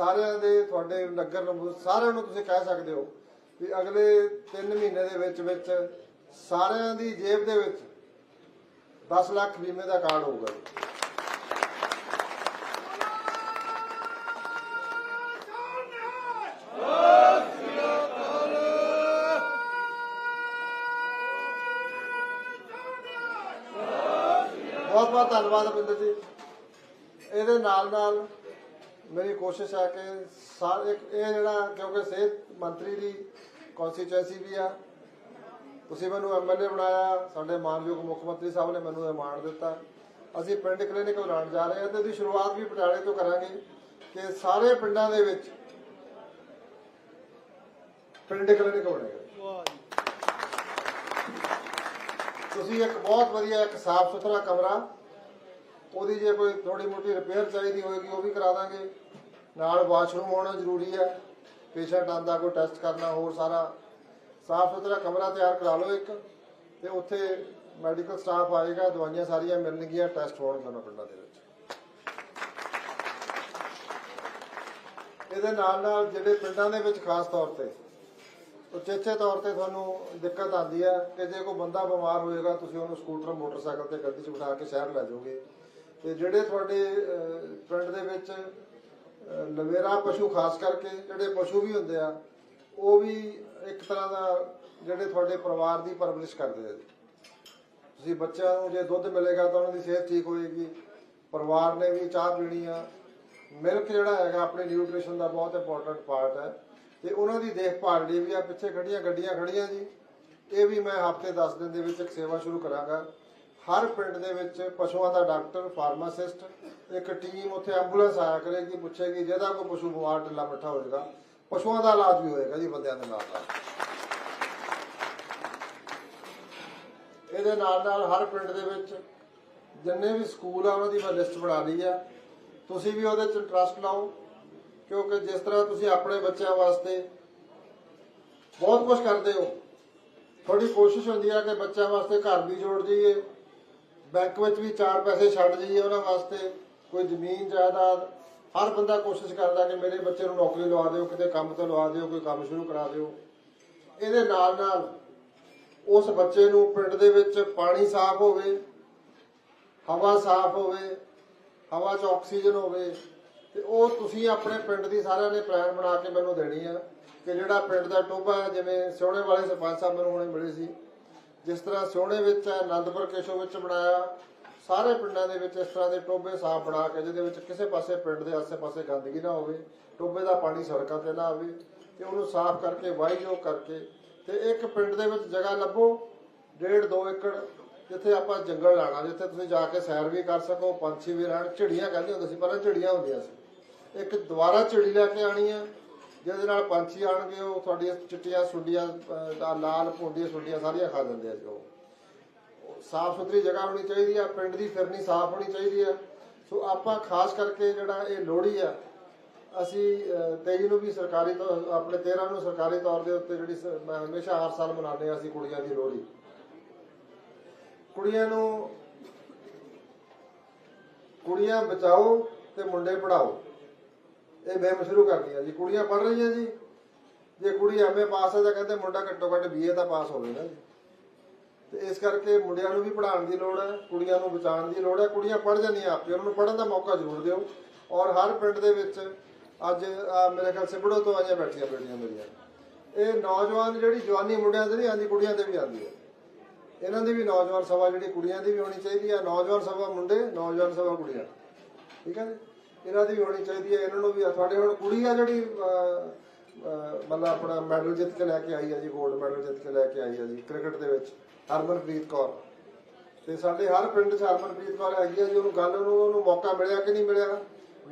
ਸਾਰਿਆਂ ਦੇ ਤੁਹਾਡੇ ਨਗਰ ਨੂੰ ਸਾਰਿਆਂ ਨੂੰ ਤੁਸੀਂ ਕਹਿ ਸਕਦੇ ਹੋ ਵੀ ਅਗਲੇ 3 ਮਹੀਨੇ ਦੇ ਵਿੱਚ ਵਿੱਚ ਸਾਰਿਆਂ ਦੀ ਜੇਬ ਦੇ ਵਿੱਚ 10 ਲੱਖ ਬੀਮੇ ਦਾ ਕਾਰਡ ਹੋਊਗਾ ਬਹੁਤ ਬਹੁਤ ਧੰਨਵਾਦ ਅਮਿੰਦਰ ਜੀ। ਇਹਦੇ ਨਾਲ ਨਾਲ ਮੇਰੀ ਕੋਸ਼ਿਸ਼ ਹੈ ਕਿ ਸਾਰ ਇਹ ਜਿਹੜਾ ਕਿਉਂਕਿ ਸਿਹਤ ਮੰਤਰੀ ਦੀ ਕਨਸਟੀਚੁਐਂਸੀ ਵੀ ਆ ਤੁਸੀਂ ਮੈਨੂੰ ਐਮਐਲਏ ਬਣਾਇਆ ਸਾਡੇ ਮਾਨਯੋਗ ਮੁੱਖ ਮੰਤਰੀ ਸਾਹਿਬ ਨੇ ਮੈਨੂੰ ਇਹ ਮਾਣ ਦਿੱਤਾ। ਅਸੀਂ ਪਿੰਡ ਕਲੀਨਿਕ ਬਣਾਉਣ ਜਾ ਰਹੇ ਹਾਂ ਤੇ ਉਹਦੀ ਸ਼ੁਰੂਆਤ ਵੀ ਪਟਿਆਲੇ ਤੋਂ ਕਰਾਂਗੇ ਕਿ ਸਾਰੇ ਪਿੰਡਾਂ ਦੇ ਵਿੱਚ ਪਿੰਡ ਕਲੀਨਿਕ ਬਣੇਗਾ ਤੁਸੀਂ ਇੱਕ ਬਹੁਤ ਵਧੀਆ ਇੱਕ ਸਾਫ਼ ਸੁਥਰਾ ਕਮਰਾ ਉਹਦੀ ਜੇ ਕੋਈ ਥੋੜੀ ਮੋਟੀ ਰਿਪੇਅਰ ਚਾਹੀਦੀ ਹੋਏਗੀ, ਉਹ ਵੀ ਕਰਾ ਦਾਂਗੇ। ਨਾਲ ਵਾਸ਼ਰੂਮ ਹੋਣਾ ਜ਼ਰੂਰੀ ਹੈ। ਪੇਸ਼ੈਂਟ ਆਂਦਾ ਕੋਈ ਟੈਸਟ ਕਰਨਾ, ਹੋਰ ਸਾਰਾ। ਸਾਫ਼ ਸੁਥਰਾ ਕਮਰਾ ਤਿਆਰ ਕਰਾ ਲਓ ਇੱਕ, ਤੇ ਉੱਥੇ ਮੈਡੀਕਲ ਸਟਾਫ ਆਏਗਾ, ਦਵਾਈਆਂ ਸਾਰੀਆਂ ਮਿਲਣਗੀਆਂ ਟੈਸਟ ਹੋਣ ਦੋਨਾਂ ਪਿੰਡਾਂ ਦੇ ਵਿੱਚ। ਇਹਦੇ ਨਾਲ ਨਾਲ ਜਿਹੜੇ ਪਿੰਡਾਂ ਦੇ ਵਿੱਚ ਖਾਸ ਤੌਰ ਤੇ ਉਚੇਚੇ ਤੌਰ ਤੇ ਤੁਹਾਨੂੰ ਦਿੱਕਤ ਆਉਂਦੀ ਹੈ ਕਿ ਜੇ ਕੋਈ ਬੰਦਾ ਬਿਮਾਰ ਹੋਏਗਾ, ਤੁਸੀਂ ਉਹਨੂੰ ਸਕੂਟਰ, ਮੋਟਰਸਾਈਕਲ ਤੇ ਗੱਡੀ 'ਚ ਬਿਠਾ ਕੇ ਸ਼ਹਿਰ ਲੈ ਜਾਓਗੇ। ਤੇ ਜਿਹੜੇ ਤੁਹਾਡੇ ਪਿੰਡ ਦੇ ਵਿੱਚ ਅਹ, ਲਵੇਰਾ ਪਸ਼ੂ ਖਾਸ ਕਰਕੇ ਜਿਹੜੇ ਪਸ਼ੂ ਵੀ ਹੁੰਦੇ ਆ ਉਹ ਵੀ ਇੱਕ ਤਰ੍ਹਾਂ ਦਾ ਜਿਹੜੇ ਤੁਹਾਡੇ ਪਰਿਵਾਰ ਦੀ ਪਰਵਰਿਸ਼ ਕਰਦੇ ਆ ਤੁਸੀਂ ਬੱਚਿਆਂ ਨੂੰ ਜੇ ਦੁੱਧ ਮਿਲੇਗਾ ਤਾਂ ਉਹਨਾਂ ਦੀ ਸਿਹਤ ਠੀਕ ਹੋਏਗੀ ਪਰਿਵਾਰ ਨੇ ਵੀ ਚਾਹ ਪੀਣੀ ਆ। ਮਿਲਕ ਜਿਹੜਾ ਹੈਗਾ ਆਪਣੇ ਨਿਊਟ੍ਰੀਸ਼ਨ ਦਾ ਬਹੁਤ ਇੰਪੋਰਟੈਂਟ ਪਾਰਟ ਹੈ। ਤੇ ਉਹਨਾਂ ਦੀ ਦੇਖਭਾਲ ਲਈ ਵੀ ਆ ਪਿੱਛੇ ਖੜੀਆਂ ਗੱਡੀਆਂ ਖੜੀਆਂ ਜੀ ਇਹ ਵੀ ਮੈਂ ਹਫ਼ਤੇ 10 ਦਿਨ ਦੇ ਵਿੱਚ ਇੱਕ ਸੇਵਾ ਸ਼ੁਰੂ ਕਰਾਂਗਾ। ਹਰ ਪਿੰਡ ਦੇ ਵਿੱਚ ਪਸ਼ੂਆਂ ਦਾ ਡਾਕਟਰ, ਫਾਰਮਾਸਿਸਟ, ਇੱਕ ਟੀਮ ਉੱਥੇ ਐਂਬੂਲੈਂਸ ਆਇਆ ਕਰੇਗੀ, ਪੁੱਛੇਗੀ ਜਿਹਦਾ ਕੋਈ ਪਸ਼ੂ ਬਿਮਾਰ ਢਿੱਲਾ ਮੱਠਾ ਹੋਏਗਾ ਪਸ਼ੂਆਂ ਦਾ ਇਲਾਜ ਵੀ ਹੋਏਗਾ ਜੀ ਬੰਦਿਆਂ ਦੇ ਨਾਲ ਨਾਲ। ਇਹਦੇ ਨਾਲ ਨਾਲ ਹਰ ਪਿੰਡ ਦੇ ਵਿੱਚ ਜਿੰਨੇ ਵੀ ਸਕੂਲ ਆ, ਉਹਨਾਂ ਦੀ ਮੈਂ ਲਿਸਟ ਬਣਾ ਲਈ ਆ। ਤੁਸੀਂ ਵੀ ਉਹਦੇ ਚ ਇੰਟਰਸਟ ਲਾਓ, ਕਿਉਂਕਿ ਜਿਸ ਤਰ੍ਹਾਂ ਤੁਸੀਂ ਆਪਣੇ ਬੱਚਿਆਂ ਵਾਸਤੇ ਬਹੁਤ ਕੁਝ ਕਰਦੇ ਹੋ ਥੋੜੀ ਕੋਸ਼ਿਸ਼ ਹੁੰਦੀ ਆ ਕਿ ਬੱਚਿਆਂ ਵਾਸਤੇ ਘਰ ਵੀ ਜੋੜ ਜਾਈਏ ਬੈਂਕ ਵਿੱਚ ਵੀ ਚਾਰ ਪੈਸੇ ਛੱਡ ਜਾਈਏ ਉਹਨਾਂ ਵਾਸਤੇ, ਕੋਈ ਜ਼ਮੀਨ ਜਾਇਦਾਦ, ਹਰ ਬੰਦਾ ਕੋਸ਼ਿਸ਼ ਕਰਦਾ ਕਿ ਮੇਰੇ ਬੱਚੇ ਨੂੰ ਨੌਕਰੀ ਲਵਾ ਦਿਓ, ਕਿਤੇ ਕੰਮ ਤੇ ਲਵਾ ਦਿਓ, ਕੋਈ ਕੰਮ ਸ਼ੁਰੂ ਕਰਾ ਦਿਓ। ਇਹਦੇ ਨਾਲ ਨਾਲ ਉਸ ਬੱਚੇ ਨੂੰ ਪਿੰਡ ਦੇ ਵਿੱਚ ਪਾਣੀ ਸਾਫ਼ ਹੋਵੇ, ਹਵਾ ਸਾਫ਼ ਹੋਵੇ, ਹਵਾ 'ਚ ਆਕਸੀਜਨ ਹੋਵੇ, ਤੇ ਉਹ ਤੁਸੀਂ ਆਪਣੇ ਪਿੰਡ ਦੀ ਸਾਰਿਆਂ ਨੇ ਪਲਾਨ ਬਣਾ ਕੇ ਮੈਨੂੰ ਦੇਣੀ ਆ ਕਿ ਜਿਹੜਾ ਪਿੰਡ ਦਾ ਟੋਭਾ ਜਿਵੇਂ ਸਿਉਣੇ ਵਾਲੇ ਸਰਪੰਚ ਸਾਹਿਬ ਮੈਨੂੰ ਹੁਣੇ ਮਿਲੇ ਸੀ ਜਿਸ ਤਰ੍ਹਾਂ ਸਿਉਣੇ ਵਿੱਚ ਹੈ ਆਨੰਦਪੁਰ ਕੇਸ਼ੋ ਵਿੱਚ ਬਣਾਇਆ, ਸਾਰੇ ਪਿੰਡਾਂ ਦੇ ਵਿੱਚ ਇਸ ਤਰ੍ਹਾਂ ਦੇ ਟੋਭੇ ਸਾਫ਼ ਬਣਾ ਕੇ ਜਿਹਦੇ ਵਿੱਚ ਕਿਸੇ ਪਾਸੇ ਪਿੰਡ ਦੇ ਆਸੇ-ਪਾਸੇ ਗੰਦਗੀ ਨਾ ਹੋਵੇ, ਟੋਭੇ ਦਾ ਪਾਣੀ ਸੜਕਾਂ ਤੇ ਨਾ ਆਵੇ ਤੇ ਉਹਨੂੰ ਸਾਫ਼ ਕਰਕੇ ਵਾਹੀਯੋਗ ਕਰਕੇ ਤੇ ਇੱਕ ਪਿੰਡ ਦੇ ਵਿੱਚ ਜਗ੍ਹਾ ਲੱਭੋ, ਡੇਢ 2 ਏਕੜ, ਜਿੱਥੇ ਆਪਾਂ ਜੰਗਲ ਲਾਣਾ, ਜਿੱਥੇ ਤੁਸੀਂ ਜਾ ਕੇ ਸੈਰ ਵੀ ਕਰ ਸਕੋ, ਪੰਛੀ ਵੀ ਰਹਿਣ, ਝਿੜੀਆਂ ਕਹਿੰਦੇ ਹੁੰਦੇ ਸੀ ਪਹਿਲਾਂ ਝਿੜੀਆਂ ਹੁੰਦੀਆਂ ਸੀ। ਇੱਕ ਦੁਬਾਰਾ ਝਿੜੀ ਲੈ ਕੇ ਆਣੀ ਆ ਜਿਹਦੇ ਨਾਲ ਪੰਛੀ ਆਣਗੇ ਉਹ ਤੁਹਾਡੀਆਂ ਚਿੱਟੀਆਂ ਸੁੰਡੀਆਂ ਅਹ, ਲਾਲ ਪੁੰਡੀਆਂ ਸੁੰਡੀਆਂ ਸਾਰੀਆਂ ਖਾ ਜਾਂਦੇ ਆ ਜੀ ਸਾਫ਼ ਸੁਥਰੀ ਜਗ੍ਹਾ ਹੋਣੀ ਚਾਹੀਦੀ ਆ ਪਿੰਡ ਦੀ ਫਿਰਨੀ ਸਾਫ਼ ਹੋਣੀ ਚਾਹੀਦੀ ਆ। ਸੋ ਆਪਾਂ ਖਾਸ ਕਰਕੇ ਜਿਹੜਾ ਇਹ ਲੋਹੜੀ ਆ ਅਸੀਂ ਅਹ, 23 ਨੂੰ ਵੀ ਸਰਕਾਰੀ ਆਪਣੇ 13 ਨੂੰ ਸਰਕਾਰੀ ਤੌਰ ਦੇ ਉੱਤੇ ਜਿਹੜੀ ਮੈਂ ਹਮੇਸ਼ਾ ਹਰ ਸਾਲ ਮਨਾਉਂਦੇ ਆ ਅਸੀਂ ਕੁੜੀਆਂ ਦੀ ਲੋਹੜੀ। ਕੁੜੀਆਂ ਨੂੰ ਕੁੜੀਆਂ ਬਚਾਓ ਤੇ ਮੁੰਡੇ ਪੜਾਓ ਇਹ ਮੁਹਿੰਮ ਸ਼ੁਰੂ ਕਰਨੀ ਆ ਜੀ। ਕੁੜੀਆਂ ਪੜ ਰਹੀਆਂ ਜੀ। ਜੇ ਕੁੜੀ ਐਮਏ ਪਾਸ ਹੈ ਤਾਂ ਕਹਿੰਦੇ ਮੁੰਡਾ ਘੱਟੋ ਘੱਟ ਬੀਏ ਤਾਂ ਪਾਸ ਹੋਵੇ ਨਾ ਜੀ। ਤੇ ਇਸ ਕਰਕੇ ਮੁੰਡਿਆਂ ਨੂੰ ਵੀ ਪੜ੍ਹਾਉਣ ਦੀ ਲੋੜ ਹੈ, ਕੁੜੀਆਂ ਨੂੰ ਬਚਾਉਣ ਦੀ ਲੋੜ ਹੈ। ਕੁੜੀਆਂ ਪੜ੍ਹ ਜਾਂਦੀਆਂ ਆਪੇ ਉਹਨਾਂ ਨੂੰ ਪੜਨ ਦਾ ਮੌਕਾ ਜ਼ਰੂਰ ਦਿਓ। ਔਰ ਹਰ ਪਿੰਡ ਦੇ ਵਿੱਚ ਅੱਜ ਮੇਰੇ ਖਿਆਲ ਸਿਬੜੋ ਤੋਂ ਆਈਆਂ ਬੈਠੀਆਂ ਬੇਟੀਆਂ ਮੇਰੀਆਂ। ਇਹ ਨੌਜਵਾਨ ਜਿਹੜੀ ਜਵਾਨੀ ਮੁੰਡਿਆਂ ਤੇ ਨਹੀਂ ਆਉਂਦੀ, ਕੁੜੀਆਂ ਤੇ ਵੀ ਆਉਂਦੀ ਹੈ। ਇਹਨਾਂ ਦੀ ਵੀ ਨੌਜਵਾਨ ਸਭਾ ਜਿਹੜੀ ਕੁੜੀਆਂ ਦੀ ਵੀ ਹੋਣੀ ਚਾਹੀਦੀ ਹੈ। ਨੌਜਵਾਨ ਸਭਾ ਮੁੰਡੇ, ਨੌਜਵਾਨ ਸਭਾ ਕੁੜੀਆਂ। ਠੀਕ ਹੈ ਜੀ? ਇਹਨਾਂ ਦੀ ਵੀ ਹੋਣੀ ਚਾਹੀਦੀ ਹੈ, ਇਹਨਾਂ ਨੂੰ ਵੀ ਤੁਹਾਡੇ ਹੁਣ ਕੁੜੀ ਆ ਜਿਹੜੀ ਮਤਲਬ ਆਪਣਾ ਮੈਡਲ ਜਿੱਤ ਕੇ ਲੈ ਕੇ ਆਈ ਹੈ ਜੀ 골ਡ ਮੈਡਲ ਜਿੱਤ ਕੇ ਲੈ ਕੇ ਆਈ ਹੈ ਜੀ, ਕ੍ਰਿਕਟ ਦੇ ਵਿੱਚ, ਹਰਮਨਪ੍ਰੀਤ ਕੌਰ। ਤੇ ਸਾਡੇ ਹਰ ਪਿੰਡ 'ਚ ਹਰਮਨਪ੍ਰੀਤ ਕੌਰ ਹੈਗੀ ਆ ਜੀ, ਉਹਨੂੰ ਗੱਲ ਉਹਨੂੰ ਉਹਨੂੰ ਮੌਕਾ ਮਿਲਿਆ ਕਿ ਨਹੀਂ ਮਿਲਿਆ?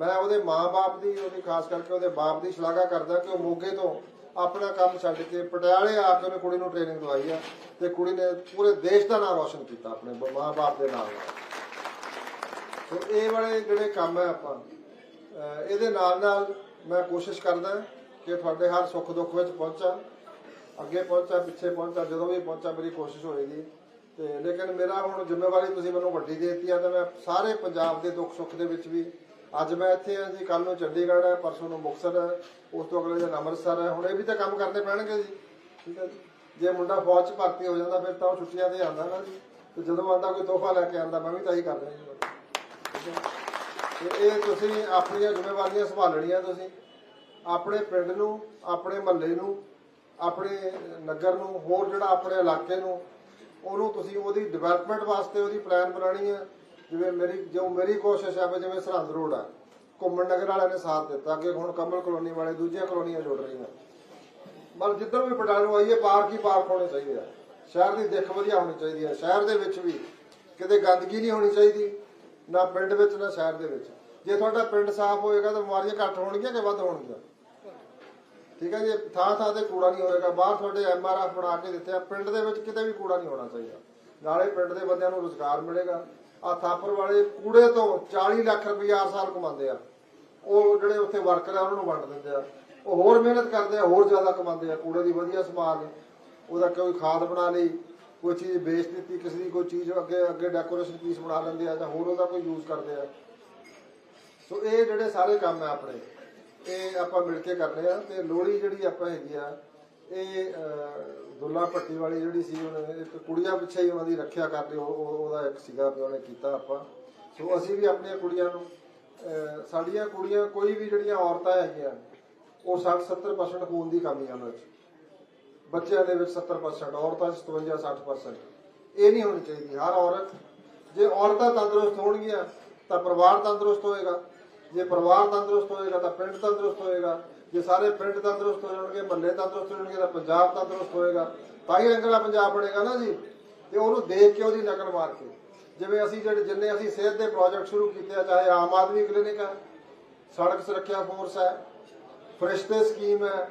ਮੈਂ ਉਹਦੇ ਮਾਂ-ਬਾਪ ਦੀ, ਉਹਦੀ ਖਾਸ ਕਰਕੇ ਉਹਦੇ ਬਾਪ ਦੀ ਸ਼ਲਾਘਾ ਕਰਦਾ ਕਿ ਉਹ ਮੋਗੇ ਤੋਂ ਆਪਣਾ ਕੰਮ ਛੱਡ ਕੇ ਪਟਿਆਲੇ ਆ ਕੇ ਉਹਨੇ ਕੁੜੀ ਨੂੰ ਟ੍ਰੇਨਿੰਗ ਦਵਾਈ ਆ ਤੇ ਕੁੜੀ ਨੇ ਪੂਰੇ ਦੇਸ਼ ਦਾ ਨਾਮ ਰੌਸ਼ਨ ਕੀਤਾ ਆਪਣੇ ਬ- ਮਾਂ-ਬਾਪ ਦੇ ਨਾਲ। ਤੇ ਇਹ ਵਾਲੇ ਜਿਹੜੇ ਕੰਮ ਹੈ ਆਪਾਂ ਇਹਦੇ ਨਾਲ ਨਾਲ ਮੈਂ ਕੋਸ਼ਿਸ਼ ਕਰਦਾ ਕਿ ਤੁਹਾਡੇ ਹਰ ਸੁੱਖ ਦੁੱਖ ਵਿੱਚ ਪਹੁੰਚਾਂ, ਅੱਗੇ ਪਹੁੰਚਾਂ, ਪਿੱਛੇ ਪਹੁੰਚਾਂ, ਜਦੋਂ ਵੀ ਪਹੁੰਚਾਂ ਮੇਰੀ ਕੋਸ਼ਿਸ਼ ਹੋਏਗੀ। ਤੇ ਲੇਕਿਨ ਮੇਰਾ ਹੁਣ ਜ਼ਿੰਮੇਵਾਰੀ ਤੁਸੀਂ ਮੈਨੂੰ ਵੱਡੀ ਦੇ ਦਿੱਤੀ ਆ ਤਾਂ ਮੈਂ ਸਾਰੇ ਪੰਜਾਬ ਦੇ ਦੁੱਖ ਸੁੱਖ ਦੇ ਵਿੱਚ ਵੀ ਅੱਜ ਮੈਂ ਇੱਥੇ ਆ ਜੀ ਕੱਲ ਨੂੰ ਚੰਡੀਗੜ੍ਹ ਹੈ ਪਰਸੋਂ ਨੂੰ ਮੁਕਤਸਰ ਹੈ ਉਸ ਤੋਂ ਅਗਲੇ ਦਿਨ ਅੰਮ੍ਰਿਤਸਰ ਹੈ ਹੁਣ ਇਹ ਵੀ ਤਾਂ ਕੰਮ ਕਰਨੇ ਪੈਣਗੇ ਜੀ। ਠੀਕ ਹੈ ਜੀ। ਜੇ ਮੁੰਡਾ ਫੌਜ 'ਚ ਭਰਤੀ ਹੋ ਜਾਂਦਾ ਫਿਰ ਤਾਂ ਉਹ ਛੁੱਟੀਆਂ ਤੇ ਆਉਂਦਾ ਨਾ ਜੀ। ਤੇ ਜਦੋਂ ਆਉਂਦਾ ਕੋਈ ਤੋਹਫਾ ਲੈ ਕੇ ਆਉਂਦਾ, ਮੈਂ ਵੀ ਤਾਂ ਹੀ ਕਰ ਰਿਹਾ ਜੀ। ਠੀਕ ਹੈ ਤੇ ਇਹ ਤੁਸੀਂ ਆਪਣੀਆਂ ਜ਼ਿੰਮੇਵਾਰੀਆਂ ਸੰਭਾਲਣੀਆਂ ਤੁਸੀਂ। ਆਪਣੇ ਪਿੰਡ ਨੂੰ, ਆਪਣੇ ਮਹੱਲੇ ਨੂੰ, ਆਪਣੇ ਨਗਰ ਨੂੰ, ਹੋਰ ਜਿਹੜਾ ਆਪਣੇ ਇਲਾਕੇ ਨੂੰ, ਉਹਨੂੰ ਤੁਸੀਂ ਉਹਦੀ ਡਿਵੈਲਪਮੈਂਟ ਵਾਸਤੇ ਉਹਦੀ ਪਲਾਨ ਬਣਾਉਣੀ ਹੈ। ਜਿਵੇਂ ਮੇਰੀ, ਜੋ ਮੇਰੀ ਕੋਸ਼ਿਸ਼ ਹੈ ਵੀ ਜਿਵੇਂ ਸਰਹੰਦ ਰੋਡ ਹੈ ਘੁੰਮਣ ਨਗਰ ਵਾਲਿਆਂ ਨੇ ਸਾਥ ਦਿੱਤਾ ਕਿ ਹੁਣ ਕਮਲ ਕਲੋਨੀ ਵਾਲੇ ਦੂਜੀਆਂ ਕਲੋਨੀਆਂ ਜੁੜ ਰਹੀਆਂ। ਮਤਲਬ ਜਿੱਧਰ ਵੀ ਪਟਾਲੂ ਆਈਏ ਪਾਰਕ ਹੀ ਪਾਰਕ ਹੋਣੇ ਚਾਹੀਦੇ ਆ ਸ਼ਹਿਰ ਦੀ ਦਿੱਖ ਵਧੀਆ ਹੋਣੀ ਚਾਹੀਦੀ ਹੈ। ਸ਼ਹਿਰ ਦੇ ਵਿੱਚ ਵੀ ਕਿਤੇ ਗੰਦਗੀ ਨਹੀਂ ਹੋਣੀ ਚਾਹੀਦੀ। ਨਾ ਪਿੰਡ ਵਿੱਚ, ਨਾ ਸ਼ਹਿਰ ਦੇ ਵਿੱਚ। ਜੇ ਤੁਹਾਡਾ ਪਿੰਡ ਸਾਫ਼ ਹੋਏਗਾ ਤਾਂ ਬਿਮਾਰੀਆਂ ਘੱਟ ਹੋਣਗੀਆਂ ਕਿ ਵੱਧ ਹੋਣਗੀਆਂ? ਠੀਕ ਹੈ ਜੀ ਥਾਂ ਥਾਂ ਤੇ ਕੂੜਾ ਨਹੀਂ ਹੋਏਗਾ। ਬਾਹਰ ਤੁਹਾਡੇ ਐਮਆਰਐਫ ਬਣਾ ਕੇ ਦਿੱਤੇ ਆ। ਪਿੰਡ ਦੇ ਵਿੱਚ ਕਿਤੇ ਵੀ ਕੂੜਾ ਨਹੀਂ ਹੋਣਾ ਚਾਹੀਦਾ। ਨਾਲੇ ਪਿੰਡ ਦੇ ਬੰਦਿਆਂ ਨੂੰ ਰੋਜ਼ਗਾਰ ਮਿਲੇਗਾ। ਆ ਥਾਪਰ ਵਾਲੇ ਕੂੜੇ ਤੋਂ 40 ਲੱਖ ਰੁਪਏ ਹਰ ਸਾਲ ਕਮਾਉਂਦੇ ਆ। ਉਹ ਜਿਹੜੇ ਉੱਥੇ ਵਰਕਰ ਆ, ਉਹਨਾਂ ਨੂੰ ਵੰਡ ਦਿੰਦੇ ਆ। ਉਹ ਹੋਰ ਮਿਹਨਤ ਕਰਦੇ ਆ, ਹੋਰ ਜ਼ਿਆਦਾ ਕਮਾਉਂਦੇ ਆ। ਕੂੜੇ ਦੀ ਵਧੀਆ ਸਮਾਨ ਉਹਦਾ ਕੋਈ ਖਾਦ ਬਣਾ ਲਈ। ਕੋਈ ਚੀਜ਼ ਵੇਚ ਦਿੱਤੀ, ਕਿਸੇ ਦੀ ਕੋਈ ਚੀਜ਼ ਅੱਗੇ ਅੱਗੇ ਡੈਕੋਰੇਸ਼ਨ ਪੀਸ ਬਣਾ ਲੈਂਦੇ ਆ ਜਾਂ ਹੋਰ ਉਹਦਾ ਕੋਈ ਯੂਜ਼ ਕਰਦੇ ਆ। ਸੋ ਇਹ ਜਿਹੜੇ ਸਾਰੇ ਕੰਮ ਆ ਆਪਣੇ, ਇਹ ਆਪਾਂ ਮਿਲ ਕੇ ਕਰਨੇ ਆ ਤੇ ਲੋਹੜੀ ਜਿਹੜੀ ਆਪਾਂ ਹੈਗੀ ਆ, ਇਹ ਦੁੱਲਾ ਭੱਟੀ ਵਾਲੀ ਜਿਹੜੀ ਸੀ ਉਹਨੇ, ਇੱਕ ਕੁੜੀਆਂ ਪਿੱਛੇ ਹੀ ਉਹਨਾਂ ਦੀ ਰੱਖਿਆ ਕਰਦੇ ਉਹ, ਉਹ- ਉਹਦਾ ਇੱਕ ਸੀਗਾ ਵੀ ਉਹਨੇ ਕੀਤਾ ਆਪਾਂ। ਸੋ ਅਸੀਂ ਵੀ ਆਪਣੀਆਂ ਕੁੜੀਆਂ ਨੂੰ ਸਾਡੀਆਂ ਕੁੜੀਆਂ ਕੋਈ ਵੀ ਜਿਹੜੀਆਂ ਔਰਤਾਂ ਹੈਗੀਆਂ, ਉਹ 60 70% ਖੂਨ ਦੀ ਕਮੀ ਆ ਉਹਨਾਂ 'ਚ। ਬੱਚਿਆਂ ਦੇ ਵਿੱਚ 70% ਔਰਤਾਂ 'ਚ 57 60% ਇਹ ਨਹੀਂ ਹੋਣੀ ਚਾਹੀਦੀ। ਹਰ ਔਰਤ, ਜੇ ਔਰਤਾਂ ਤੰਦਰੁਸਤ ਹੋਣਗੀਆਂ, ਤਾਂ ਪਰਿਵਾਰ ਤੰਦਰੁਸਤ ਹੋਏਗਾ। ਜੇ ਪਰਿਵਾਰ ਤੰਦਰੁਸਤ ਹੋਏਗਾ, ਤਾਂ ਪਿੰਡ ਤੰਦਰੁਸਤ ਹੋਏਗਾ। ਜੇ ਸਾਰੇ ਪਿੰਡ ਤੰਦਰੁਸਤ ਹੋ ਜਾਣਗੇ, ਮਹੱਲੇ ਤੰਦਰੁਸਤ ਹੋਣਗੇ, ਤਾਂ ਪੰਜਾਬ ਤੰਦਰੁਸਤ ਹੋਏਗਾ। ਤਾਂ ਹੀ ਰੰਗਲਾ ਪੰਜਾਬ ਬਣੇਗਾ ਨਾ ਜੀ। ਤੇ ਉਹਨੂੰ ਦੇਖ ਕੇ ਉਹਦੀ ਨਕਲ ਮਾਰ ਕੇ। ਜਿਵੇਂ ਅਸੀਂ ਜਿਹੜੇ ਜਿੰਨੇ ਅਸੀਂ ਸਿਹਤ ਦੇ ਪ੍ਰੋਜੈਕਟ ਸ਼ੁਰੂ ਕੀਤੇ ਆ, ਚਾਹੇ ਆਮ ਆਦਮੀ ਕਲੀਨਿਕ ਹੈ ਸੜਕ ਸੁਰੱਖਿਆ ਫੋਰਸ ਹੈ ਫਰਿਸ਼ਤੇ ਸਕੀਮ ਹੈ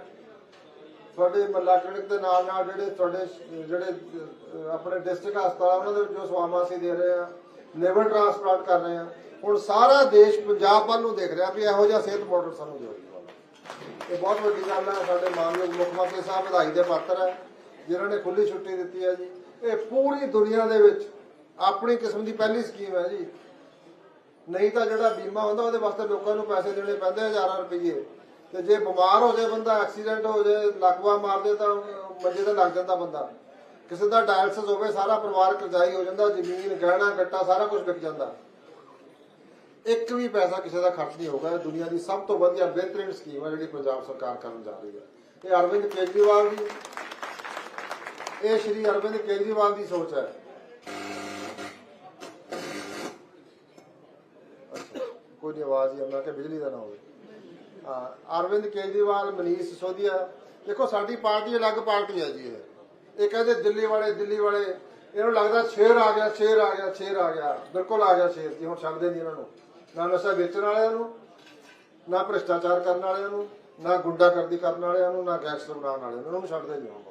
ਤੁਹਾਡੇ ਮੱਲਾ ਕਲਿਨਿਕ ਦੇ ਨਾਲ ਨਾਲ ਜਿਹੜੇ ਤੁਹਾਡੇ ਜਿਹੜੇ ਆਪਣੇ ਡਿਸਟ੍ਰਿਕਟ ਹਸਪਤਾਲ ਉਹਨਾਂ ਦੇ ਵਿੱਚ ਜੋ ਸੇਵਾਵਾਂ ਅਸੀਂ ਦੇ ਰਹੇ ਆ ਲਿਵਰ ਟ੍ਰਾਂਸਪਲਾਂਟ ਕਰ ਰਹੇ ਆ, ਹੁਣ ਸਾਰਾ ਦੇਸ਼ ਪੰਜਾਬ ਵੱਲ ਨੂੰ ਦੇਖ ਰਿਹਾ ਵੀ ਇਹੋ ਜਿਹਾ ਸਿਹਤ ਮਾਡਲ ਸਾਨੂੰ ਦਿਓ ਇਹ ਬਹੁਤ ਵੱਡੀ ਗੱਲ ਹੈ ਸਾਡੇ ਮਾਨਯੋਗ ਮੁੱਖ ਮੰਤਰੀ ਸਾਹਿਬ, ਵਧਾਈ ਦੇ ਪਾਤਰ ਹੈ ਜਿਨ੍ਹਾਂ ਨੇ ਖੁੱਲੀ ਛੁੱਟੀ ਦਿੱਤੀ ਹੈ ਜੀ। ਇਹ ਪੂਰੀ ਦੁਨੀਆ ਦੇ ਵਿੱਚ ਆਪਣੀ ਕਿਸਮ ਦੀ ਪਹਿਲੀ ਸਕੀਮ ਹੈ ਜੀ। ਨਹੀਂ ਤਾਂ ਜਿਹੜਾ ਬੀਮਾ ਹੁੰਦਾ, ਉਹਦੇ ਵਾਸਤੇ ਲੋਕਾਂ ਨੂੰ ਪੈਸੇ ਦੇਣੇ ਪੈਂਦੇ ਹਜ਼ਾਰਾਂ ਰੁਪਏ ਤੇ ਜੇ ਬਿਮਾਰ ਹੋ ਜਾਏ ਬੰਦਾ ਐਕਸੀਡੈਂਟ ਹੋ ਜਾਏ ਲਕਵਾ ਮਾਰ ਦੇ ਤਾਂ ਮੰਜੇ ਤੇ ਲੱਗ ਜਾਂਦਾ ਬੰਦਾ। ਕਿਸੇ ਦਾ ਡਾਇਲਸਿਸ ਹੋਵੇ, ਸਾਰਾ ਪਰਿਵਾਰ ਕਰਜ਼ਾਈ ਹੋ ਜਾਂਦਾ, ਜ਼ਮੀਨ, ਗਹਿਣਾ, ਗੱਟਾ, ਸਾਰਾ ਕੁਝ ਵਿਕ ਜਾਂਦਾ। ਇੱਕ ਵੀ ਪੈਸਾ ਕਿਸੇ ਦਾ ਖਰਚ ਨਹੀਂ ਹੋਗਾ ਇਹ ਦੁਨੀਆ ਦੀ ਸਭ ਤੋਂ ਵਧੀਆ ਬਿਹਤਰੀਨ ਸਕੀਮ ਹੈ ਜਿਹੜੀ ਪੰਜਾਬ ਸਰਕਾਰ ਕਰਨ ਜਾ ਰਹੀ ਹੈ। ਇਹ ਅਰਵਿੰਦ ਕੇਜਰੀਵਾਲ ਦੀ, ਇਹ ਸ਼੍ਰੀ ਅਰਵਿੰਦ ਕੇਜਰੀਵਾਲ ਦੀ ਸੋਚ ਹੈ। ਕੋਈ ਨਹੀਂ, ਆਵਾਜ਼ ਹੀ ਆਉਂਦਾ ਕਿ ਬਿਜਲੀ ਦਾ ਨਾ ਹੋਵੇ। ਅਰਵਿੰਦ ਕੇਜਰੀਵਾਲ, ਮਨੀਸ਼ ਸਿਸੋਦੀਆ। ਦੇਖੋ, ਸਾਡੀ ਪਾਰਟੀ ਅਲੱਗ ਪਾਰਟੀ ਹੈ ਜੀ ਇਹ। ਇਹ ਕਹਿੰਦੇ ਦਿੱਲੀ ਵਾਲੇ ਦਿੱਲੀ ਵਾਲੇ। ਇਹਨੂੰ ਲੱਗਦਾ ਸ਼ੇਰ ਆ ਗਿਆ, ਸ਼ੇਰ ਆ ਗਿਆ, ਸ਼ੇਰ ਆ ਗਿਆ। ਬਿਲਕੁਲ ਆ ਗਿਆ ਸ਼ੇਰ ਜੀ, ਹੁਣ ਛੱਡਦੇ ਨਹੀਂ ਇਹਨਾਂ ਨੂੰ। ਨਾ ਨਸ਼ਾ ਵੇਚਣ ਵਾਲਿਆਂ ਨੂੰ, ਨਾ ਭ੍ਰਿਸ਼ਟਾਚਾਰ ਕਰਨ ਵਾਲਿਆਂ ਨੂੰ, ਨਾ ਗੁੰਡਾਗਰਦੀ ਕਰਨ ਵਾਲਿਆਂ ਨੂੰ, ਨਾ ਗੈਂਗਸਟਰ ਬਣਾਉਣ ਵਾਲਿਆਂ ਨੂੰ। ਉਹਨਾਂ ਨੂੰ ਛੱਡਦੇ ਨਹੀਂ ਹੁਣ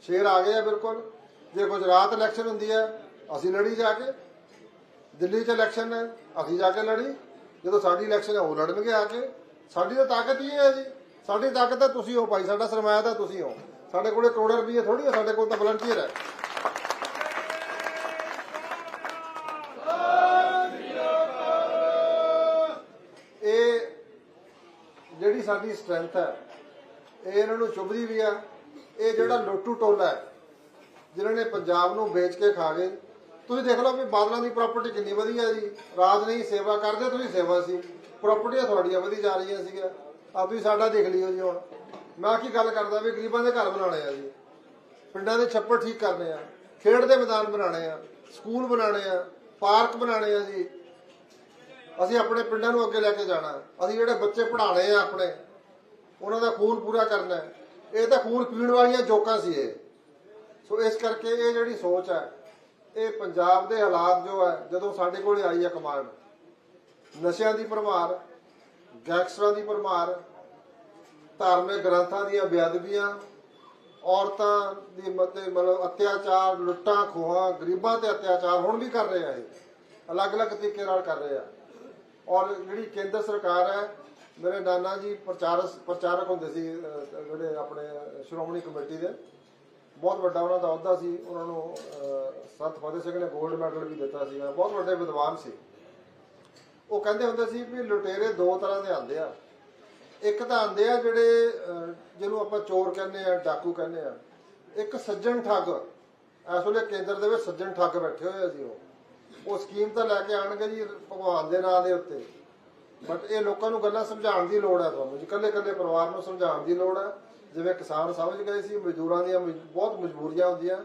ਸ਼ੇਰ ਆ ਗਏ ਆ ਬਿਲਕੁਲ। ਜੇ ਗੁਜਰਾਤ ਇਲੈਕਸ਼ਨ ਹੁੰਦੀ ਹੈ, ਅਸੀਂ ਲੜੀ ਜਾ ਕੇ। ਦਿੱਲੀ 'ਚ ਇਲੈਕਸ਼ਨ ਹੈ, ਅਸੀਂ ਜਾ ਕੇ ਲੜੀ। ਜਦੋਂ ਸਾਡੀ ਇਲੈਕਸ਼ਨ ਹੈ, ਉਹ ਲੜਨਗੇ ਆ ਕੇ। ਸਾਡੀ ਤਾਂ ਤਾਕਤ ਹੀ ਹੈ ਜੀ। ਸਾਡੀ ਤਾਕਤ ਤਾਂ ਤੁਸੀਂ ਹੋ ਭਾਈ, ਸਾਡਾ ਸਰਮਾਇਆ ਤਾਂ ਤੁਸੀਂ ਹੋ। ਸਾਡੇ ਕੋਲੇ ਕਰੋੜਾਂ ਰੁਪਏ ਥੋੜੀ ਹੈ ਸਾਡੇ ਕੋਲ ਤਾਂ ਵਲੰਟੀਅਰ ਹੈ। ਇਹ ਜਿਹੜੀ ਸਾਡੀ ਸਟਰੈਂਥ ਹੈ, ਇਹ ਇਹਨਾਂ ਨੂੰ ਚੁੱਭਦੀ ਵੀ ਆ। ਇਹ ਜਿਹੜਾ ਲੋਟੂ ਟੋਲਾ ਹੈ ਜਿਨ੍ਹਾਂ ਨੇ ਪੰਜਾਬ ਨੂੰ ਵੇਚ ਕੇ ਖਾ ਗਏ। ਤੁਸੀਂ ਦੇਖ ਲਓ ਵੀ ਬਾਦਲਾਂ ਦੀ ਪ੍ਰਾਪਰਟੀ ਕਿੰਨੀ ਵਧੀਆ ਜੀ। ਰਾਜ ਨਹੀਂ ਸੇਵਾ ਕਰਦੇ, ਤੁਸੀਂ ਸੇਵਾ ਸੀ। ਪ੍ਰਾਪਰਟੀਆਂ ਤੁਹਾਡੀਆਂ ਵਧੀ ਜਾ ਰਹੀਆਂ ਸੀਗੀਆਂ। ਆ ਤੁਸੀਂ ਸਾਡਾ ਦੇਖ ਲਿਓ ਜੀ ਹੁਣ। ਮੈਂ ਕੀ ਗੱਲ ਕਰਦਾ ਵੀ ਗਰੀਬਾਂ ਦੇ ਘਰ ਬਣਾਉਣੇ ਆ ਜੀ। ਪਿੰਡਾਂ ਦੇ ਛੱਪੜ ਠੀਕ ਕਰਨੇ ਆ, ਖੇਡ ਦੇ ਮੈਦਾਨ ਬਣਾਉਣੇ ਆ, ਸਕੂਲ ਬਣਾਉਣੇ ਆ, ਪਾਰਕ ਬਣਾਉਣੇ ਆ ਜੀ। ਅਸੀਂ ਆਪਣੇ ਪਿੰਡਾਂ ਨੂੰ ਅੱਗੇ ਲੈ ਕੇ ਜਾਣਾ। ਅਸੀਂ ਜਿਹੜੇ ਬੱਚੇ ਪੜ੍ਹਾਣੇ ਆ ਆਪਣੇ, ਉਹਨਾਂ ਦਾ ਖੂਨ ਪੂਰਾ ਕਰਨਾ ਇਹ ਤਾਂ ਖੂਨ ਪੀਣ ਵਾਲੀਆਂ ਜੋਕਾਂ ਸੀ ਇਹ। ਸੋ ਇਸ ਕਰਕੇ ਇਹ ਜਿਹੜੀ ਸੋਚ ਹੈ, ਇਹ ਪੰਜਾਬ ਦੇ ਹਾਲਾਤ ਜੋ ਹੈ, ਜਦੋਂ ਸਾਡੇ ਕੋਲ ਆਈ ਹੈ ਕਮਾਂਡ ਨਸ਼ਿਆਂ ਦੀ ਭਰਮਾਰ, ਗੈਂਗਸਟਰਾਂ ਦੀ ਭਰਮਾਰ, ਧਾਰਮਿਕ ਗ੍ਰੰਥਾਂ ਦੀਆਂ ਬੇਅਦਬੀਆਂ, ਔਰਤਾਂ ਦੀ ਮਤੇ ਮਤਲਬ ਅਤਿਆਚਾਰ, ਲੁੱਟਾਂ, ਖੋਹਾਂ, ਗਰੀਬਾਂ ਤੇ ਅਤਿਆਚਾਰ ਹੁਣ ਵੀ ਕਰ ਰਹੇ ਆ ਇਹ। ਅਲੱਗ-ਅਲੱਗ ਤਰੀਕੇ ਨਾਲ ਕਰ ਰਹੇ। ਆ ਔਰ ਜਿਹੜੀ ਕੇਂਦਰ ਸਰਕਾਰ ਹੈ, ਮੇਰੇ ਨਾਨਾ ਜੀ ਪ੍ਰਚਾਰਕ ਪ੍ਰਚਾਰਕ ਹੁੰਦੇ ਸੀ ਜਿਹੜੇ ਆਪਣੇ ਸ਼੍ਰੋਮਣੀ ਕਮੇਟੀ ਦੇ। ਬਹੁਤ ਵੱਡਾ ਉਹਨਾਂ ਦਾ ਅਹੁਦਾ ਸੀ। ਉਹਨਾਂ ਨੂੰ ਸੰਤ ਫਤਿਹ ਸਿੰਘ ਨੇ 골ਡ ਮੈਡਲ ਵੀ ਦਿੱਤਾ ਸੀਗਾ। ਬਹੁਤ ਵੱਡੇ ਵਿਦਵਾਨ ਸੀ। ਉਹ ਕਹਿੰਦੇ ਹੁੰਦੇ ਸੀ ਵੀ ਲੁਟੇਰੇ ਦੋ ਤਰ੍ਹਾਂ ਦੇ ਆਉਂਦੇ ਆ। ਇੱਕ ਤਾਂ ਆਉਂਦੇ ਆ ਜਿਹੜੇ ਜਿਹਨੂੰ ਆਪਾਂ ਚੋਰ ਕਹਿੰਦੇ ਆ, ਡਾਕੂ ਕਹਿੰਦੇ ਆ। ਇੱਕ ਸੱਜਣ ਠੱਗ। ਇਸ ਵੇਲੇ ਕੇਂਦਰ ਦੇ ਵਿੱਚ ਸੱਜਣ ਠੱਗ ਬੈਠੇ ਹੋਏ ਆ ਜੀ ਉਹ। ਉਹ ਸਕੀਮ ਤਾਂ ਲੈ ਕੇ ਆਣਗੇ ਜੀ ਭਗਵਾਨ ਦੇ ਨਾਂ ਦੇ ਉੱਤੇ। ਬਟ ਇਹ ਲੋਕਾਂ ਨੂੰ ਗੱਲਾਂ ਸਮਝਾਉਣ ਦੀ ਲੋੜ ਹੈ ਤੁਹਾਨੂੰ ਜੀ। ਕੱਲੇ ਕੱਲੇ ਪਰਿਵਾਰ ਨੂੰ ਸਮਝਾਉਣ ਦੀ ਲੋੜ ਹੈ ਜਿਵੇਂ ਕਿਸਾਨ ਸਮਝ ਗਏ ਸੀ, ਮਜ਼ਦੂਰਾਂ ਦੀਆਂ ਬਹੁਤ ਮਜਬੂਰੀਆਂ ਹੁੰਦੀਆਂ।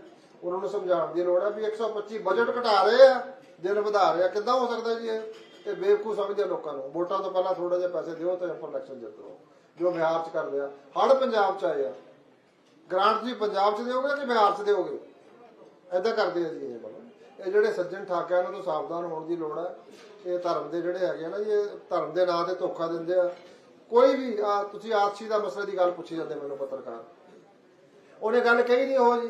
ਉਹਨਾਂ ਨੂੰ ਸਮਝਾਉਣ ਦੀ ਲੋੜ ਹੈ ਵੀ 125 ਬਜਟ ਘਟਾ ਰਹੇ ਆ, ਦਿਨ ਵਧਾ ਰਹੇ ਆ। ਕਿੱਦਾਂ ਹੋ ਸਕਦਾ ਜੀ ਇਹ? ਇਹ ਬੇਵਕੂਫ ਸਮਝਦੇ ਆ ਲੋਕਾਂ ਨੂੰ। ਵੋਟਾਂ ਤੋਂ ਪਹਿਲਾਂ ਥੋੜਾ ਜਿਹਾ ਪੈਸੇ ਦਿਓ ਤੇ ਆਪਾਂ ਇਲੈਕਸ਼ਨ ਜਿੱਤ ਲਓ। ਜੋ ਬਿਹਾਰ 'ਚ ਕਰਦੇ ਆ। ਹੜ ਪੰਜਾਬ 'ਚ ਆਏ ਆ। ਗ੍ਰਾਂਟ ਤੁਸੀਂ ਪੰਜਾਬ 'ਚ ਦਿਓਗੇ ਕਿ ਬਿਹਾਰ 'ਚ ਦਿਓਗੇ? ਐਦਾਂ ਕਰਦੇ ਆ ਜੀ ਇਹ ਮਤਲਬ। ਇਹ ਜਿਹੜੇ ਸੱਜਣ ਠਾਕਿਆ ਇਹਨਾਂ ਤੋਂ ਸਾਵਧਾਨ ਹੋਣ ਦੀ ਲੋੜ ਹੈ ਇਹ ਧਰਮ ਦੇ ਜਿਹੜੇ ਹੈਗੇ ਆ ਨਾ ਜੀ, ਇਹ ਧਰਮ ਦੇ ਨਾਂ ਤੇ ਧੋਖਾ ਦਿੰਦੇ ਆ। ਕੋਈ ਵੀ ਆ ਤੁਸੀਂ ਆਤਸ਼ੀ ਦਾ ਮਸਲੇ ਦੀ ਗੱਲ ਪੁੱਛੀ ਜਾਂਦੇ ਮੈਨੂੰ ਪੱਤਰਕਾਰ। ਉਹਨੇ ਗੱਲ ਕਹੀ ਨਹੀਂ ਉਹ ਜੀ।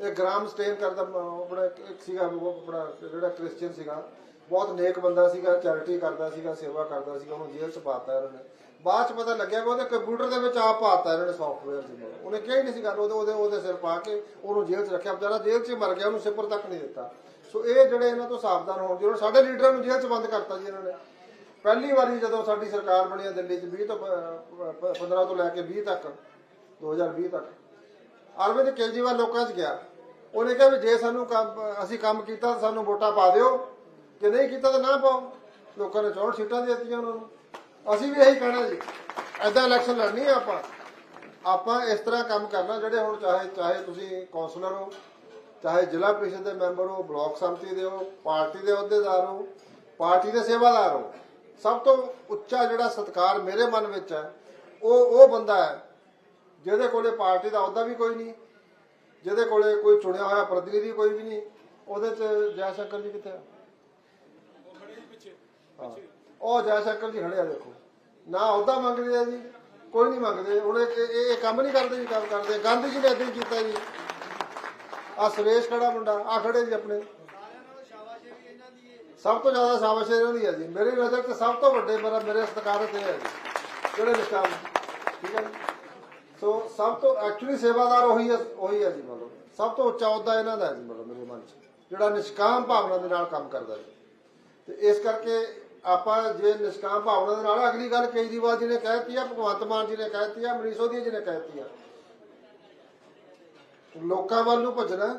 ਇਹ ਗ੍ਰਾਮ ਸਟੇਨ ਕਰਦਾ ਆਪਣਾ ਇੱਕ ਸੀਗਾ ਆਪਣਾ ਜਿਹੜਾ ਕ੍ਰਿਸਚੀਅਨ ਸੀਗਾ। ਬਹੁਤ ਨੇਕ ਬੰਦਾ ਸੀਗਾ ਚੈਰਿਟੀ ਕਰਦਾ ਸੀਗਾ, ਸੇਵਾ ਕਰਦਾ ਸੀਗਾ, ਉਹਨੂੰ ਜੇਲ੍ਹ 'ਚ ਪਾਤਾ ਇਹਨਾਂ ਨੇ। ਬਾਅਦ 'ਚ ਪਤਾ ਲੱਗਿਆ ਵੀ ਉਹਦੇ ਕੰਪਿਊਟਰ ਦੇ ਵਿੱਚ ਆਪ ਪਾਤਾ ਇਹਨਾਂ ਨੇ ਸੌਫਟਵੇਅਰ ਜੀ ਉਹਨੇ ਕਿਹਾ ਨਹੀਂ ਸੀ ਗੱਲ ਉਹਦੇ ਉਹਦੇ ਉਹਦੇ ਸਿਰ ਪਾ ਕੇ ਉਹਨੂੰ ਜੇਲ੍ਹ 'ਚ ਰੱਖਿਆ। ਵਿਚਾਰਾ ਜੇਲ੍ਹ 'ਚ ਮਰ ਗਿਆ, ਉਹਨੂੰ ਸਿਪਰ ਤੱਕ ਨਹੀਂ ਦਿੱਤਾ। ਸੋ ਇਹ ਜਿਹੜੇ ਇਹਨਾਂ ਤੋਂ ਸਾਵਧਾਨ ਹੋਣ ਦੀ ਸਾਡੇ ਲੀਡਰਾਂ ਨੂੰ ਜੇਲ੍ਹ 'ਚ ਬੰਦ ਕਰਤਾ ਜੀ ਇਹਨਾਂ ਨੇ। ਪਹਿਲੀ ਵਾਰੀ ਜਦੋਂ ਸਾਡੀ ਸਰਕਾਰ ਬਣੀ ਆ ਦਿੱਲੀ 'ਚ 20 ਤੋਂ ਪ- 15 ਤੋਂ ਲੈ ਕੇ 20 ਤੱਕ 2020 ਤੱਕ, ਅਰਵਿੰਦ ਕੇਜਰੀਵਾਲ ਲੋਕਾਂ 'ਚ ਗਿਆ। ਉਹਨੇ ਕਿਹਾ ਵੀ ਜੇ ਸਾਨੂੰ ਕੰਮ ਅਸੀਂ ਕੰਮ ਕੀਤਾ ਤਾਂ ਸਾਨੂੰ ਵੋਟਾਂ ਪਾ ਦਿਓ। ਜੇ ਨਹੀਂ ਕੀਤਾ ਤਾਂ ਨਾ ਪਾਓ। ਲੋਕਾਂ ਨੇ 64 ਸੀਟਾਂ ਦੇ ਦਿੱਤੀਆਂ ਉਹਨਾਂ ਨੂੰ। ਅਸੀਂ ਵੀ ਇਹੀ ਕਹਿਣਾ ਜੀ। ਐਦਾਂ ਇਲੈਕਸ਼ਨ ਲੜਨੀ ਹੈ ਆਪਾਂ। ਆਪਾਂ ਇਸ ਤਰ੍ਹਾਂ ਕੰਮ ਕਰਨਾ ਜਿਹੜੇ ਹੁਣ ਚਾਹੇ ਚਾਹੇ ਤੁਸੀਂ ਕੌਂਸਲਰ ਹੋ, ਚਾਹੇ ਜ਼ਿਲ੍ਹਾ ਪ੍ਰੀਸ਼ਦ ਦੇ ਮੈਂਬਰ ਹੋ, ਬਲਾਕ ਸੰਮਤੀ ਦੇ ਹੋ, ਪਾਰਟੀ ਦੇ ਅਹੁਦੇਦਾਰ ਹੋ, ਪਾਰਟੀ ਦੇ ਸੇਵਾਦਾਰ ਹੋ, ਸਭ ਤੋਂ ਉੱਚਾ ਜਿਹੜਾ ਸਤਕਾਰ ਮੇਰੇ ਮਨ ਵਿੱਚ ਹੈ, ਉਹ ਉਹ ਬੰਦਾ ਹੈ, ਜਿਹਦੇ ਕੋਲੇ ਪਾਰਟੀ ਦਾ ਅਹੁਦਾ ਵੀ ਕੋਈ ਨਹੀਂ, ਜਿਹਦੇ ਕੋਲੇ ਕੋਈ ਚੁਣਿਆ ਹੋਇਆ ਪ੍ਰਤੀਨਿਧੀ ਕੋਈ ਵੀ ਨਹੀਂ, ਉਹਦੇ ਚ ਜੈ ਸ਼ੰਕਰ ਜੀ ਕਿੱਥੇ ਆ? ਹਾਂ। ਉਹ ਜੈ ਸ਼ੰਕਰ ਜੀ ਖੜੇ ਆ ਦੇਖੋ। ਨਾ ਅਹੁਦਾ ਮੰਗਦੇ ਆ ਜੀ, ਕੋਈ ਨਹੀਂ ਮੰਗਦੇ। ਹੁਣ ਇਹ ਇਹ- ਇਹ ਕੰਮ ਨਹੀਂ ਕਰਦੇ ਜੀ, ਕੰਮ ਕਰਦੇ। ਗਾਂਧੀ ਜੀ ਨੇ ਏਦਾਂ ਹੀ ਕੀਤਾ ਜੀ। ਆ ਸੁਰੇਸ਼ ਖੜਾ ਮੁੰਡਾ ਆ ਖੜੇ ਜੀ ਆਪਣੇ। ਸਭ ਤੋਂ ਜ਼ਿਆਦਾ ਸ਼ਾਬਾਸ਼ ਇਹਨਾਂ ਦੀ ਹੈ ਜੀ। ਮੇਰੀ ਨਜ਼ਰ 'ਚ ਸਭ ਤੋਂ ਵੱਡੇ ਮੇਰਾ ਮੇਰੇ ਸਤਿਕਾਰਤ ਇਹ ਹੈ ਜੀ। ਜਿਹੜੇ ਨਿਸ਼ਾਨ। ਠੀਕ ਹੈ ਜੀ। ਸੋ ਸਭ ਤੋਂ ਐਕਚੁਅਲੀ ਸੇਵਾਦਾਰ ਉਹੀ ਹੈ ਉਹੀ ਹੈ ਜੀ ਮਤਲਬ। ਸਭ ਤੋਂ ਉੱਚਾ ਅਹੁਦਾ ਇਹਨਾਂ ਦਾ ਹੈ ਜੀ ਮਤਲਬ ਮੇਰੇ ਮਨ 'ਚ। ਜਿਹੜਾ ਨਿਸ਼ਕਾਮ ਭਾਵਨਾ ਦੇ ਨਾਲ ਕੰਮ ਕਰਦਾ ਜੀ। ਤੇ ਇਸ ਕਰਕੇ ਆਪਾਂ ਜੇ ਨਿਸ਼ਕਾਮ ਭਾਵਨਾ ਦੇ ਨਾਲ ਅਗਲੀ ਗੱਲ ਕੇਜਰੀਵਾਲ ਜੀ ਨੇ ਕਹਿਤੀ ਆ, ਭਗਵੰਤ ਮਾਨ ਜੀ ਨੇ ਕਹਿਤੀ ਆ, ਮਨੀਸ਼ ਸੋਧੀਆ ਜੀ ਨੇ ਕਹਿਤੀ ਆ। ਲੋਕਾਂ ਵੱਲ ਨੂੰ ਭੱਜਣਾ,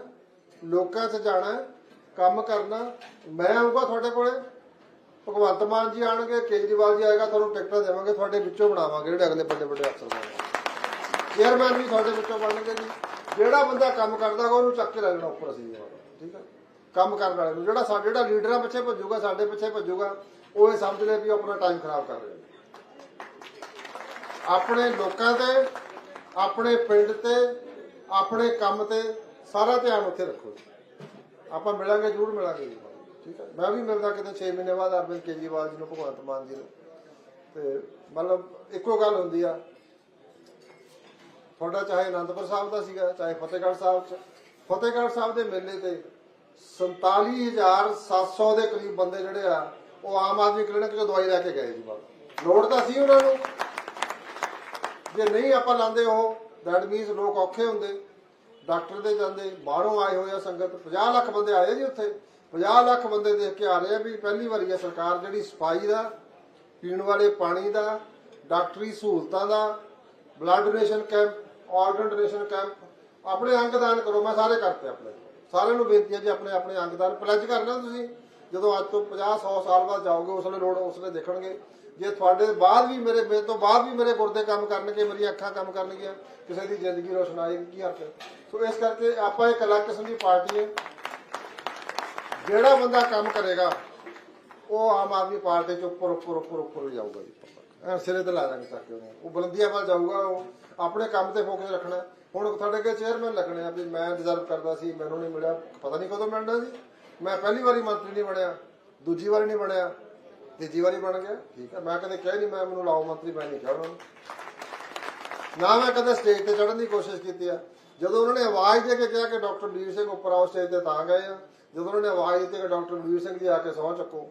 ਲੋਕਾਂ 'ਚ ਜਾਣਾ, ਕੰਮ ਕਰਨਾ, ਮੈਂ ਆਊਗਾ ਤੁਹਾਡੇ ਕੋਲੇ। ਭਗਵੰਤ ਮਾਨ ਜੀ ਆਣਗੇ, ਕੇਜਰੀਵਾਲ ਜੀ ਆਏਗਾ, ਤੁਹਾਨੂੰ ਟਿਕਟਾਂ ਦੇਵਾਂਗੇ, ਤੁਹਾਡੇ ਵਿੱਚੋਂ ਬਣਾਵਾਂਗੇ, ਜਿਹੜੇ ਅਗਲੇ ਵੱਡੇ ਵੱਡੇ ਅਫਸਰ ਬਣਾਵਾਂਗੇ ਚੇਅਰਮੈਨ ਵੀ ਤੁਹਾਡੇ ਵਿੱਚੋਂ ਬਣਨਗੇ ਜੀ। ਜਿਹੜਾ ਬੰਦਾ ਕੰਮ ਕਰਦਾ ਉਹਨੂੰ ਚੱਕ ਕੇ ਲੈ ਲੈਣਾ ਉੱਪਰ ਅਸੀਂ। ਠੀਕ ਹੈ ਕੰਮ ਕਰਨ ਵਾਲੇ ਨੂੰ। ਜਿਹੜਾ ਸਾਡੇ ਜਿਹੜਾ ਲੀਡਰਾਂ ਪਿੱਛੇ ਭੱਜੂਗਾ, ਸਾਡੇ ਪਿੱਛੇ ਭੱਜੂਗਾ ਉਹ ਇਹ ਸਮਝ ਲੈ ਵੀ ਉਹ ਆਪਣਾ ਟਾਈਮ ਖਰਾਬ ਕਰ ਰਿਹਾ ਆਪਣੇ ਲੋਕਾਂ ਤੇ, ਆਪਣੇ ਪਿੰਡ ਤੇ, ਆਪਣੇ ਕੰਮ ਤੇ ਸਾਰਾ ਧਿਆਨ ਉੱਥੇ ਰੱਖੋ। ਜੀ। ਆਪਾਂ ਮਿਲਾਂਗੇ, ਜ਼ਰੂਰ ਮਿਲਾਂਗੇ ਠੀਕ ਹੈ? ਮੈਂ ਵੀ ਮਿਲਦਾ ਕਿਤੇ 6 ਮਹੀਨੇ ਬਾਅਦ ਅਰਵਿੰਦ ਕੇਜਰੀਵਾਲ ਜੀ ਨੂੰ, ਭਗਵੰਤ ਮਾਨ ਜੀ ਨੂੰ। ਤੇ ਮਤਲਬ ਇੱਕੋ ਗੱਲ ਹੁੰਦੀ ਆ। ਤੁਹਾਡਾ ਚਾਹੇ ਅਨੰਦਪੁਰ ਸਾਹਿਬ ਦਾ ਸੀਗਾ, ਚਾਹੇ ਫਤਿਹਗੜ੍ਹ ਸਾਹਿਬ ਚ। ਫਤਿਹਗੜ੍ਹ ਸਾਹਿਬ ਦੇ ਮੇਲੇ ਤੇ 47700 ਦੇ ਕਰੀਬ ਬੰਦੇ ਜਿਹੜੇ ਆ ਉਹ ਆਮ ਆਦਮੀ ਕਲੀਨਿਕ ਚੋਂ ਦਵਾਈ ਲੈ ਕੇ ਗਏ ਜੀ ਬਾਬਾ ਲੋੜ ਤਾਂ ਸੀ ਉਹਨਾਂ ਨੂੰ। ਜੇ ਨਹੀਂ ਆਪਾਂ ਲਾਂਦੇ ਉਹ ਦੈਟ ਮੀਨਸ ਲੋਕ ਔਖੇ ਹੁੰਦੇ। ਡਾਕਟਰ ਦੇ ਜਾਂਦੇ, ਬਾਹਰੋਂ ਆਏ ਹੋਏ ਆ ਸੰਗਤ। 50 ਲੱਖ ਬੰਦੇ ਆਏ ਜੀ ਉੱਥੇ। 50 ਲੱਖ ਬੰਦੇ ਦੇਖ ਕੇ ਆ ਰਹੇ ਆ ਵੀ ਪਹਿਲੀ ਵਾਰੀ ਆ ਸਰਕਾਰ ਜਿਹੜੀ ਸਫ਼ਾਈ ਦਾ, ਪੀਣ ਵਾਲੇ ਪਾਣੀ ਦਾ, ਡਾਕਟਰੀ ਸਹੂਲਤਾਂ ਦਾ blood donation camp organ donation camp ਆਪਣੇ ਅੰਗਦਾਨ ਕਰੋ, ਮੈਂ ਸਾਰੇ ਕਰਤੇ ਆਪਣੇ। ਸਾਰਿਆਂ ਨੂੰ ਬੇਨਤੀ ਹੈ ਜੀ ਆਪਣੇ ਆਪਣੇ ਅੰਗਦਾਨ ਪਲੱਜ ਕਰਨਾ ਤੁਸੀਂ? ਜਦੋਂ ਅੱਜ ਤੋਂ 50 100 ਸਾਲ ਬਾਅਦ ਜਾਓਗੇ, ਉਸ ਵੇਲੇ ਲੋੜ, ਉਸ ਵੇਲੇ ਦੇਖਣਗੇ। ਜੇ ਤੁਹਾਡੇ ਬਾਅਦ ਵੀ ਮੇਰੇ ਮੇਰੇ ਤੋਂ ਬਾਅਦ ਵੀ ਮੇਰੇ ਗੁਰਦੇ ਕੰਮ ਕਰਨਗੇ, ਮੇਰੀਆਂ ਅੱਖਾਂ ਕੰਮ ਕਰਨਗੀਆਂ, ਕਿਸੇ ਦੀ ਜ਼ਿੰਦਗੀ ਰੋਸ਼ਨ ਆਏਗੀ ਕੀ ਹਰਕਤ। ਸੋ ਇਸ ਕਰਕੇ ਆਪਾਂ ਇੱਕ ਅਲੱਗ ਕਿਸਮ ਦੀ ਪਾਰਟੀ ਹੈ। ਜਿਹੜਾ ਬੰਦਾ ਕੰਮ ਕਰੇਗਾ, ਉਹ ਆਮ ਆਦਮੀ ਪਾਰਟੀ ਚ ਉੱਪਰ ਉੱਪਰ ਉੱਪਰ ਉੱਪਰ ਹੀ ਜਾਊਗਾ ਜੀ। ਸਿਰੇ ਤੇ ਲਾ ਦਾਂਗੇ ਚੱਕ ਉਹ ਬੁਲੰਦੀਆਂ ਵੱਲ ਜਾਊਗਾ, ਉਹ ਆਪਣੇ ਕੰਮ ਤੇ ਫੋਕਸ ਰੱਖਣਾ। ਹੁਣ ਤੁਹਾਡੇ ਅੱਗੇ ਚੇਅਰਮੈਨ ਲੱਗਣੇ ਆ ਵੀ ਮੈਂ ਡਿਜ਼ਰਵ ਕਰਦਾ ਸੀ, ਮੈਨੂੰ ਨਹੀਂ ਮਿਲਿਆ। ਪਤਾ ਨਹੀਂ ਕਦੋਂ ਮਿਲਣਾ ਜੀ ਮੈਂ ਪਹਿਲੀ ਵਾਰੀ ਮੰਤਰੀ ਨਹੀਂ ਬਣਿਆ ਦੂਜੀ ਵਾਰੀ ਨਹੀਂ ਬਣਿਆ ਤੀਜੀ ਵਾਰੀ ਬਣ ਗਿਆ ਠੀਕ ਹੈ। ਮੈਂ ਕਦੇ ਕਿਹਾ ਨਹੀਂ ਮੈਂ ਮੈਨੂੰ ਲਾਓ ਮੰਤਰੀ ਮੈਂ ਨਹੀਂ ਕਿਹਾ ਉਹਨਾਂ ਨੂੰ। ਨਾ ਮੈਂ ਕਦੇ ਸਟੇਜ ਤੇ ਚੜ੍ਹਨ ਦੀ ਕੋਸ਼ਿਸ਼ ਕੀਤੀ ਆ। ਜਦੋਂ ਉਹਨਾਂ ਨੇ ਆਵਾਜ਼ ਦੇ ਕੇ ਕਿਹਾ ਕਿ ਡਾਕਟਰ ਬਲਵੀਰ ਸਿੰਘ ਉੱਪਰ ਆਓ ਸਟੇਜ ਤੇ ਤਾਂ ਗਏ ਆ ਜਦੋਂ ਉਹਨਾਂ ਨੇ ਆਵਾਜ਼ ਦਿੱਤੀ ਕਿ ਡਾਕਟਰ ਬਲਵੀਰ ਸਿੰਘ ਜੀ ਆ ਕੇ ਸਹੁੰ ਚੱਕੋ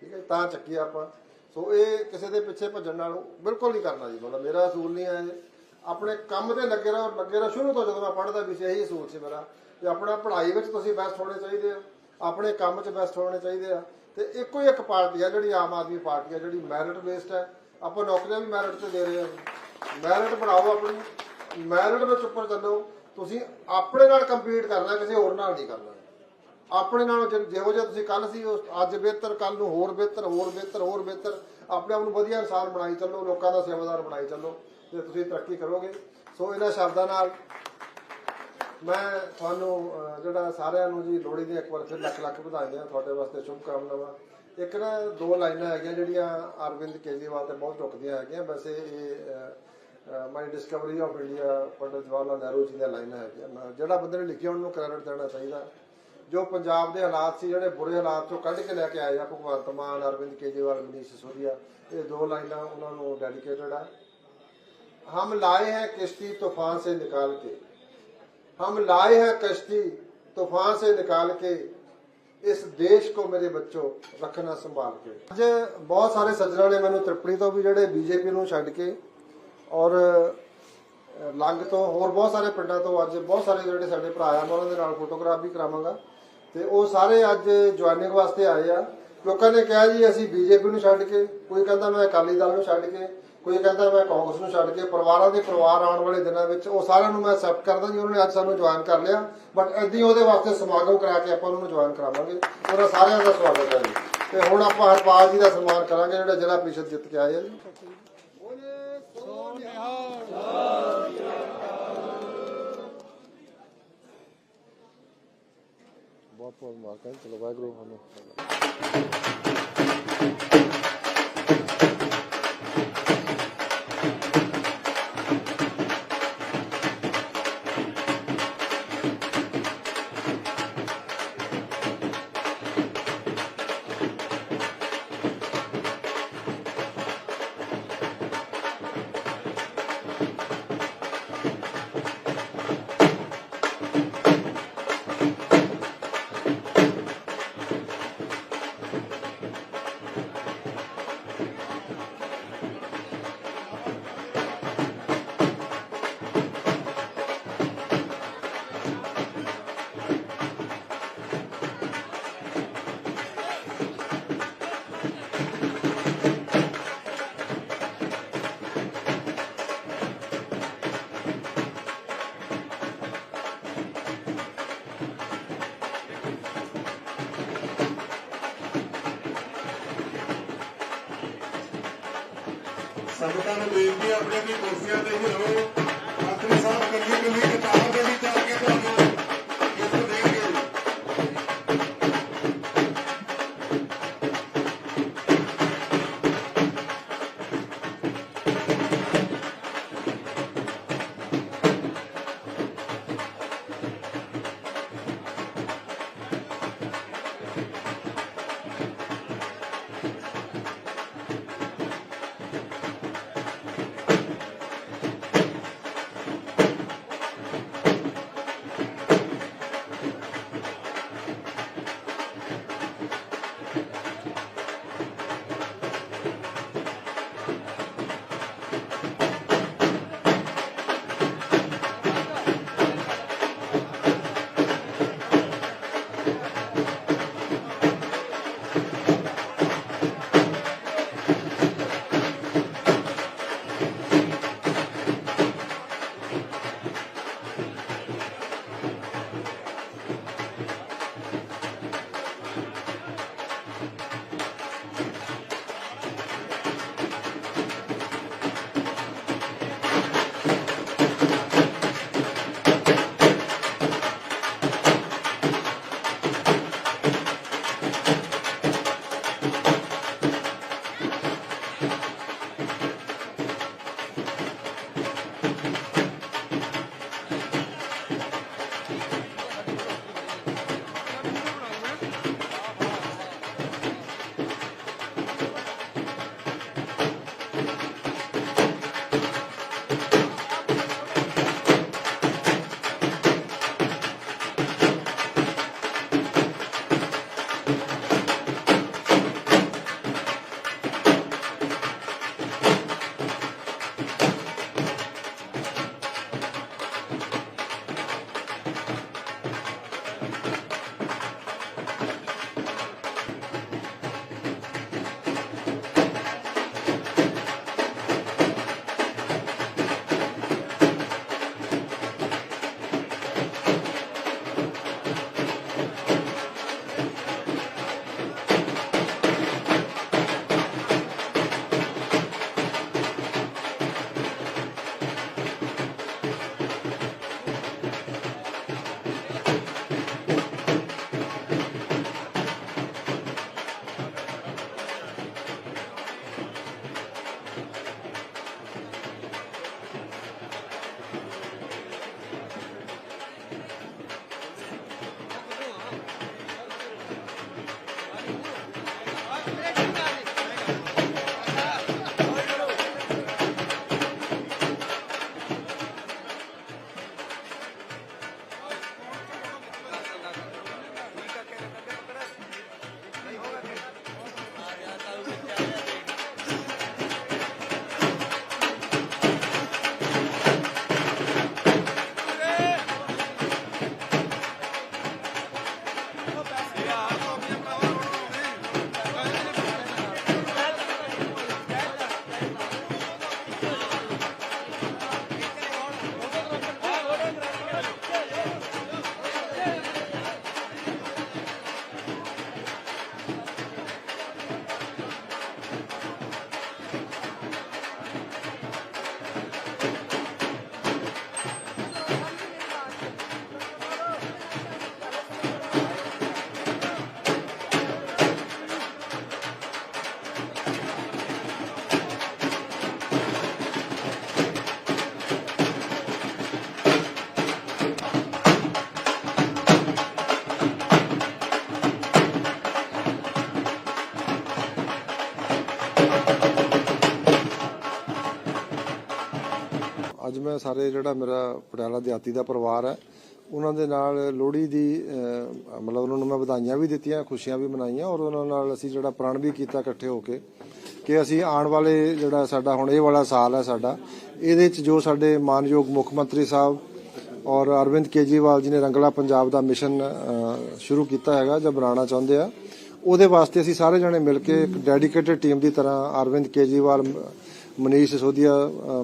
ਠੀਕ ਹੈ ਜੀ, ਤਾਂ ਚੱਕੀ ਆਪਾਂ। ਸੋ ਇਹ ਕਿਸੇ ਦੇ ਪਿੱਛੇ ਭੱਜਣ ਨਾਲੋਂ ਬਿਲਕੁਲ ਨਹੀਂ ਕਰਨਾ ਜੀ ਮਤਲਬ ਮੇਰਾ ਅਸੂਲ ਨਹੀਂ ਹੈ। ਇਹ। ਆਪਣੇ ਕੰਮ ਤੇ ਲੱਗੇ ਰਹੋ ਲੱਗੇ ਰਹੋ। ਸ਼ੁਰੂ ਤੋਂ ਜਦੋਂ ਮੈਂ ਪੜ੍ਹਦਾ ਵੀ ਸੀ ਇਹੀ ਅਸੂਲ ਸੀ ਮੇਰਾ ਕਿ ਆਪਣਾ ਪੜ੍ਹਾਈ ਵਿੱਚ ਤੁਸੀਂ ਬੈਸਟ ਹੋਣੇ ਚਾਹੀਦੇ ਆ। ਆਪਣੇ ਕੰਮ 'ਚ ਬੈਸਟ ਹੋਣੇ ਚਾਹੀਦੇ ਆ। ਤੇ ਇੱਕੋ ਹੀ ਇੱਕ ਪਾਰਟੀ ਆ ਜਿਹੜੀ ਆਮ ਆਦਮੀ ਪਾਰਟੀ ਆ, ਜਿਹੜੀ ਮੈਰਿਟ ਬੇਸਡ ਹੈ ਆਪਾਂ ਨੌਕਰੀਆਂ ਵੀ ਮੈਰਿਟ ਤੇ ਦੇ ਰਹੇ ਆ। ਮੈਰਿਟ ਬਣਾਓ ਆਪਣੀ। ਮੈਰਿਟ ਵਿੱਚ ਉੱਪਰ ਚੱਲੋ। ਤੁਸੀਂ ਆਪਣੇ ਨਾਲ ਕੰਪੀਟ ਕਰਨਾ, ਕਿਸੇ ਹੋਰ ਨਾਲ ਨਹੀਂ ਕਰਨਾ। ਆਪਣੇ ਨਾਲ ਜਿ- ਜਿਹੋ ਜਿਹਾ ਤੁਸੀਂ ਕੱਲ ਸੀ ਉਸ ਅੱਜ ਬਿਹਤਰ ਕੱਲ ਨੂੰ ਹੋਰ ਬਿਹਤਰ ਹੋਰ ਬਿਹਤਰ ਹੋਰ ਬਿਹਤਰ। ਆਪਣੇ ਆਪ ਨੂੰ ਵਧੀਆ ਇਨਸਾਨ ਬਣਾਈ ਚੱਲੋ, ਲੋਕਾਂ ਦਾ ਸੇਵਾਦਾਰ ਬਣਾਈ ਚੱਲੋ। ਤੇ ਤੁਸੀਂ ਤਰੱਕੀ ਕਰੋਗੇ। ਸੋ ਇਹਨਾਂ ਸ਼ਬਦਾਂ ਨਾਲ ਮੈਂ ਤੁਹਾਨੂੰ ਜਿਹੜਾ ਸਾਰਿਆਂ ਨੂੰ ਜੀ ਲੋਹੜੀ ਦੀਆਂ ਇੱਕ ਵਾਰ ਫਿਰ ਲੱਖ ਲੱਖ ਵਧਾਈਆਂ ਤੁਹਾਡੇ ਵਾਸਤੇ ਸ਼ੁਭ ਕਾਮਨਾਵਾਂ ਇੱਕ ਨਾ ਦੋ ਲਾਈਨਾਂ ਹੈਗੀਆਂ ਜਿਹੜੀਆਂ ਅਰਵਿੰਦ ਕੇਜਰੀਵਾਲ ਤੇ ਬਹੁਤ ਢੁਕਦੀਆਂ ਹੈਗੀਆਂ। ਵੈਸੇ ਇਹ my discovery of India Pandit Jawahar Lal Nehru ji ਦੀਆਂ ਲਾਈਨਾਂ ਹੈਗੀਆਂ। ਜਿਹੜਾ ਬੰਦੇ ਨੇ ਲਿਖਿਆ ਉਹਨੂੰ ਕ੍ਰੈਡਿਟ ਦੇਣਾ ਚਾਹੀਦਾ। ਜੋ ਪੰਜਾਬ ਦੇ ਹਾਲਾਤ ਸੀ, ਜਿਹੜੇ ਬੁਰੇ ਹਾਲਾਤ ਤੋਂ ਕੱਢ ਕੇ ਲੈ ਕੇ ਆਏ ਆ, ਭਗਵੰਤ ਮਾਨ, ਅਰਵਿੰਦ ਕੇਜਰੀਵਾਲ, ਮਨੀਸ਼ ਸਿਸੋਦੀਆ, ਇਹ ਦੋ ਲਾਈਨਾਂ ਉਹਨਾਂ ਨੂੰ ਡੈਡੀਕੇਟਡ ਆ। ਹਮ ਲਾਏ ਹੈ ਕਿਸ਼ਤੀ ਤੂਫਾਨ ਸੇ ਨਿਕਾਲ ਕੇ। हम लाए हैं कश्ती तूफान से निकाल के ਇਸ ਦੇਸ਼ ਕੋ ਮੇਰੇ ਬੱਚੋ ਰੱਖਣਾ ਸੰਭਾਲ ਕੇ ਅੱਜ ਬਹੁਤ ਸਾਰੇ ਸੱਜਣਾਂ ਨੇ ਮੈਨੂੰ ਤ੍ਰਿਪੜੀ ਤੋਂ ਵੀ ਜਿਹੜੇ ਬੀਜੇਪੀ ਨੂੰ ਛੱਡ ਕੇ ਔਰ ਅ, ਲੰਗ ਤੋਂ ਹੋਰ ਬਹੁਤ ਸਾਰੇ ਪਿੰਡਾਂ ਤੋਂ ਅੱਜ ਬਹੁਤ ਸਾਰੇ ਜਿਹੜੇ ਸਾਡੇ ਭਰਾ ਆ ਮੈਂ ਉਹਨਾਂ ਦੇ ਨਾਲ ਫੋਟੋਗ੍ਰਾਫ ਵੀ ਕਰਾਵਾਂਗਾ ਤੇ ਉਹ ਸਾਰੇ ਅੱਜ ਜੁਆਇਨਿੰਗ ਵਾਸਤੇ ਆਏ ਆ ਲੋਕਾਂ ਨੇ ਕਿਹਾ ਜੀ ਅਸੀਂ ਬੀਜੇਪੀ ਨੂੰ ਛੱਡ ਕੇ ਕੋਈ ਕਹਿੰਦਾ ਮੈਂ ਅਕਾਲੀ ਦਲ ਨੂੰ ਛੱਡ ਕੇ ਕੋਈ ਕਹਿੰਦਾ ਮੈਂ ਕਾਂਗਰਸ ਨੂੰ ਛੱਡ ਕੇ ਪਰਿਵਾਰਾਂ ਦੇ ਪਰਿਵਾਰ ਆਉਣ ਵਾਲੇ ਦਿਨਾਂ ਵਿੱਚ ਉਹ ਸਾਰਿਆਂ ਨੂੰ ਮੈਂ ਐਕਸੈਪਟ ਕਰਦਾ ਜੀ, ਉਹਨਾਂ ਨੇ ਅੱਜ ਸਾਨੂੰ ਜੁਆਇਨ ਕਰ ਲਿਆ। ਬਟ ਏਦਾਂ ਉਹਦੇ ਵਾਸਤੇ ਸਮਾਗਮ ਕਰਾ ਕੇ ਆਪਾਂ ਉਹਨਾਂ ਨੂੰ ਜੁਆਇਨ ਕਰਾਵਾਂਗੇ। ਉਹਨਾਂ ਸਾਰਿਆਂ ਦਾ ਸਵਾਗਤ ਹੈ ਜੀ। ਤੇ ਹੁਣ ਆਪਾਂ ਹਰਪਾਲ ਜੀ ਦਾ ਸਨਮਾਨ ਕਰਾਂਗੇ, ਜਿਹੜਾ ਜ਼ਿਲ੍ਹਾ ਪ੍ਰੀਸ਼ਦ ਜਿੱਤ ਕੇ ਆਏ ਆ ਜੀ। ਬਹੁਤ ਬਹੁਤ ਮੁਬਾਰਕਾਂ ਚਲੋ ਵਾਹਿਗੁਰੂ ਸਾਨੂੰ ਨੂੰ ਬੇਨਤੀ ਹੈ ਆਪਣੇ ਅੱਜ ਮੈਂ ਸਾਰੇ ਜਿਹੜਾ ਮੇਰਾ ਪਟਿਆਲਾ ਦਿਹਾਤੀ ਦਾ ਪਰਿਵਾਰ ਹੈ, ਉਹਨਾਂ ਦੇ ਨਾਲ ਲੋਹੜੀ ਦੀ ਮਤਲਬ ਉਹਨਾਂ ਨੂੰ ਮੈਂ ਵਧਾਈਆਂ ਵੀ ਦਿੱਤੀਆਂ, ਖੁਸ਼ੀਆਂ ਵੀ ਮਨਾਈਆਂ ਔਰ ਉਹਨਾਂ ਨਾਲ ਅਸੀਂ ਜਿਹੜਾ ਪ੍ਰਣ ਵੀ ਕੀਤਾ ਇਕੱਠੇ ਹੋ ਕੇ ਕਿ ਅਸੀਂ ਆਉਣ ਵਾਲੇ ਜਿਹੜਾ ਸਾਡਾ ਹੁਣ ਇਹ ਵਾਲਾ ਸਾਲ ਹੈ ਸਾਡਾ, ਇਹਦੇ ਵਿੱਚ ਜੋ ਸਾਡੇ ਮਾਨਯੋਗ ਮੁੱਖ ਮੰਤਰੀ ਸਾਹਿਬ ਔਰ ਅਰਵਿੰਦ ਕੇਜਰੀਵਾਲ ਜੀ ਨੇ ਰੰਗਲਾ ਪੰਜਾਬ ਦਾ ਮਿਸ਼ਨ ਸ਼ੁਰੂ ਕੀਤਾ ਹੈਗਾ ਜਾਂ ਬਣਾਉਣਾ ਚਾਹੁੰਦੇ ਆ, ਉਹਦੇ ਵਾਸਤੇ ਅਸੀਂ ਸਾਰੇ ਜਣੇ ਮਿਲ ਕੇ ਇੱਕ ਡੈਡੀਕੇਟਿਡ ਟੀਮ ਦੀ ਤਰ੍ਹਾਂ ਅਰਵਿੰਦ ਕੇਜਰੀਵਾਲ ਮਨੀਸ਼ ਸਿਸੋਦੀਆ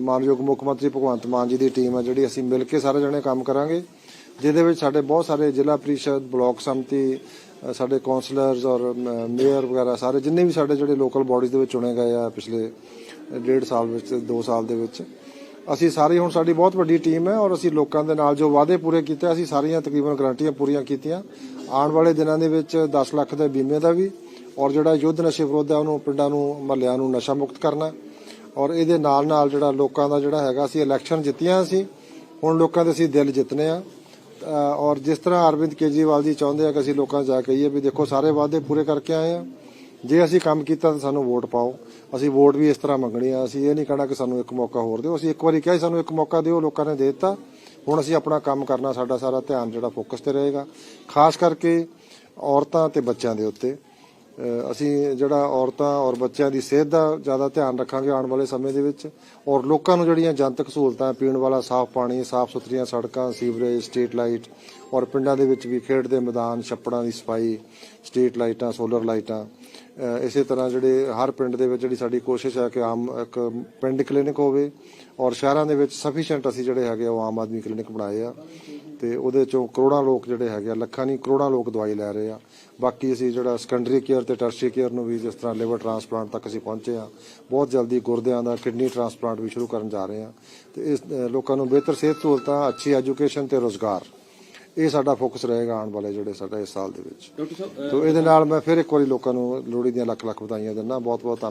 ਮਾਨਯੋਗ ਮੁੱਖ ਮੰਤਰੀ ਭਗਵੰਤ ਮਾਨ ਜੀ ਦੀ ਟੀਮ ਹੈ, ਜਿਹੜੀ ਅਸੀਂ ਮਿਲ ਕੇ ਸਾਰੇ ਜਣੇ ਕੰਮ ਕਰਾਂਗੇ, ਜਿਹਦੇ ਵਿੱਚ ਸਾਡੇ ਬਹੁਤ ਸਾਰੇ ਜ਼ਿਲ੍ਹਾ ਪ੍ਰੀਸ਼ਦ, ਬਲਾਕ ਸੰਮਤੀ ਸਾਡੇ ਕਾਉਂਸਲਰਸ ਔਰ ਮੇਅਰ ਵਗੈਰਾ ਸਾਰੇ ਜਿੰਨੇ ਵੀ ਸਾਡੇ ਜਿਹੜੇ ਲੋਕਲ ਬਾਡੀਜ਼ ਦੇ ਵਿੱਚ ਚੁਣੇ ਗਏ ਆ ਪਿਛਲੇ ਡੇਢ ਸਾਲ ਵਿੱਚ 2 ਸਾਲ ਦੇ ਵਿੱਚ, ਅਸੀਂ ਸਾਰੇ ਹੁਣ ਸਾਡੀ ਬਹੁਤ ਵੱਡੀ ਟੀਮ ਹੈ ਔਰ ਅਸੀਂ ਲੋਕਾਂ ਦੇ ਨਾਲ ਜੋ ਵਾਅਦੇ ਪੂਰੇ ਕੀਤੇ, ਅਸੀਂ ਸਾਰੀਆਂ ਤਕਰੀਬਨ ਗਰੰਟੀਆਂ ਪੂਰੀਆਂ ਕੀਤੀਆਂ। ਆਉਣ ਵਾਲੇ ਦਿਨਾਂ ਦੇ ਵਿੱਚ 10 ਲੱਖ ਦੇ ਬੀਮੇ ਦਾ ਵੀ, ਔਰ ਜਿਹੜਾ ਯੁੱਧ ਨਸ਼ੇ ਵਿਰੁੱਧ ਹੈ, ਉਹਨੂੰ ਪਿੰਡਾਂ ਨੂੰ, ਮਹੱਲਿਆਂ ਨੂੰ ਨਸ਼ਾ ਮੁਕਤ ਕਰਨਾ। ਔਰ ਇਹਦੇ ਨਾਲ ਨਾਲ ਜਿਹੜਾ ਲੋਕਾਂ ਦਾ ਜਿਹੜਾ ਹੈਗਾ ਅਸੀਂ ਇਲੈਕਸ਼ਨ ਜਿੱਤੀਆਂ ਅਸੀਂ ਹੁਣ ਲੋਕਾਂ ਦੇ ਅਸੀਂ ਦਿਲ ਜਿੱਤਨੇ ਆ। ਔਰ ਜਿਸ ਤਰ੍ਹਾਂ ਅਰਵਿੰਦ ਕੇਜਰੀਵਾਲ ਜੀ ਚਾਹੁੰਦੇ ਆ ਕਿ ਅਸੀਂ ਲੋਕਾਂ ਜਾ ਕੇ ਕਹੀਏ ਵੀ ਦੇਖੋ ਸਾਰੇ ਵਾਅਦੇ ਪੂਰੇ ਕਰਕੇ ਆਏ ਆ। ਜੇ ਅਸੀਂ ਕੰਮ ਕੀਤਾ ਤਾਂ ਸਾਨੂੰ ਵੋਟ ਪਾਓ। ਅਸੀਂ ਵੋਟ ਵੀ ਇਸ ਤਰ੍ਹਾਂ ਮੰਗਣੀ ਆ। ਅਸੀਂ ਇਹ ਨਹੀਂ ਕਹਿਣਾ ਕਿ ਸਾਨੂੰ ਇੱਕ ਮੌਕਾ ਹੋਰ ਦਿਓ। ਅਸੀਂ ਇੱਕ ਵਾਰੀ ਕਿਹਾ ਸਾਨੂੰ ਇੱਕ ਮੌਕਾ ਦਿਓ, ਲੋਕਾਂ ਨੇ ਦੇ ਦਿੱਤਾ। ਹੁਣ ਅਸੀਂ ਆਪਣਾ ਕੰਮ ਕਰਨਾ, ਸਾਡਾ ਸਾਰਾ ਧਿਆਨ ਜਿਹੜਾ ਫੋਕਸ ਤੇ ਰਹੇਗਾ। ਖਾਸ ਕਰਕੇ ਔਰਤਾਂ ਤੇ ਬੱਚਿਆਂ ਦੇ ਉੱਤੇ। ਅਸੀਂ ਜਿਹੜਾ ਔਰਤਾਂ ਔਰ ਬੱਚਿਆਂ ਦੀ ਸਿਹਤ ਦਾ ਜ਼ਿਆਦਾ ਧਿਆਨ ਰੱਖਾਂਗੇ ਆਉਣ ਵਾਲੇ ਸਮੇਂ ਦੇ ਵਿੱਚ ਔਰ ਲੋਕਾਂ ਨੂੰ ਜਿਹੜੀਆਂ ਜਨਤਕ ਸਹੂਲਤਾਂ ਪੀਣ ਵਾਲਾ ਸਾਫ਼ ਪਾਣੀ, ਸਾਫ਼ ਸੁਥਰੀਆਂ ਸੜਕਾਂ, ਸੀਵਰੇਜ, ਸਟਰੀਟ ਲਾਈਟ ਔਰ ਪਿੰਡਾਂ ਦੇ ਵਿੱਚ ਵੀ ਖੇਡ ਦੇ ਮੈਦਾਨ, ਛੱਪੜਾਂ ਦੀ ਸਫ਼ਾਈ, ਸਟਰੀਟ ਲਾਈਟਾਂ, ਸੋਲਰ ਲਾਈਟਾਂ ਇਸੇ ਤਰ੍ਹਾਂ ਜਿਹੜੇ ਹਰ ਪਿੰਡ ਦੇ ਵਿੱਚ ਜਿਹੜੀ ਸਾਡੀ ਕੋਸ਼ਿਸ਼ ਹੈ ਕਿ ਆਮ ਇੱਕ ਪਿੰਡ ਕਲੀਨਿਕ ਹੋਵੇ ਔਰ ਸ਼ਹਿਰਾਂ ਦੇ ਵਿੱਚ ਸਫੀਸ਼ੀਐਂਟ ਅਸੀਂ ਜਿਹੜੇ ਹੈਗੇ ਆ ਉਹ ਆਮ ਆਦਮੀ ਕਲੀਨਿਕ ਬਣਾਏ ਆ ਤੇ ਉਹਦੇ ਚੋਂ ਕਰੋੜਾਂ ਲੋਕ ਜਿਹੜੇ ਹੈਗੇ ਆ, ਲੱਖਾਂ ਨਹੀਂ, ਕਰੋੜਾਂ ਲੋਕ ਦਵਾਈ ਲੈ ਰਹੇ ਆ। ਬਾਕੀ ਅਸੀਂ ਜਿਹੜਾ ਸੈਕੰਡਰੀ ਕੇਅਰ ਤੇ ਟਰਸ਼ਰੀ ਕੇਅਰ ਨੂੰ ਵੀ ਜਿਸ ਤਰ੍ਹਾਂ ਲਿਵਰ ਟ੍ਰਾਂਸਪਲਾਂਟ ਤੱਕ ਅਸੀਂ ਪਹੁੰਚੇ ਆ, ਬਹੁਤ ਜਲਦੀ ਗੁਰਦਿਆਂ ਦਾ ਕਿਡਨੀ ਟ੍ਰਾਂਸਪਲਾਂਟ ਵੀ ਸ਼ੁਰੂ ਕਰਨ ਜਾ ਰਹੇ ਆ। ਤੇ ਇਸ ਲੋਕਾਂ ਨੂੰ ਬਿਹਤਰ ਸਿਹਤ ਸਹੂਲਤਾਂ, ਅੱਛੀ ਐਜੂਕੇਸ਼ਨ ਤੇ ਰੋਜ਼ਗਾਰ। ਇਹ ਸਾਡਾ ਫੋਕਸ ਰਹੇਗਾ ਆਉਣ ਵਾਲੇ ਜਿਹੜੇ ਸਾਡਾ ਇਸ ਸਾਲ ਦੇ ਵਿੱਚ। ਡਾਕਟਰ ਸਾਹਿਬ ਤੋਂ ਇਹਦੇ ਨਾਲ ਮੈਂ ਫਿਰ ਇੱਕ ਵਾਰੀ ਲੋਕਾਂ ਨੂੰ ਲੋਹੜੀ ਦੀਆਂ ਲੱਖ ਲੱਖ ਵਧਾਈਆਂ ਦਿੰਦਾ। ਬਹੁਤ ਬਹੁਤ ਧੰਨਵਾਦ।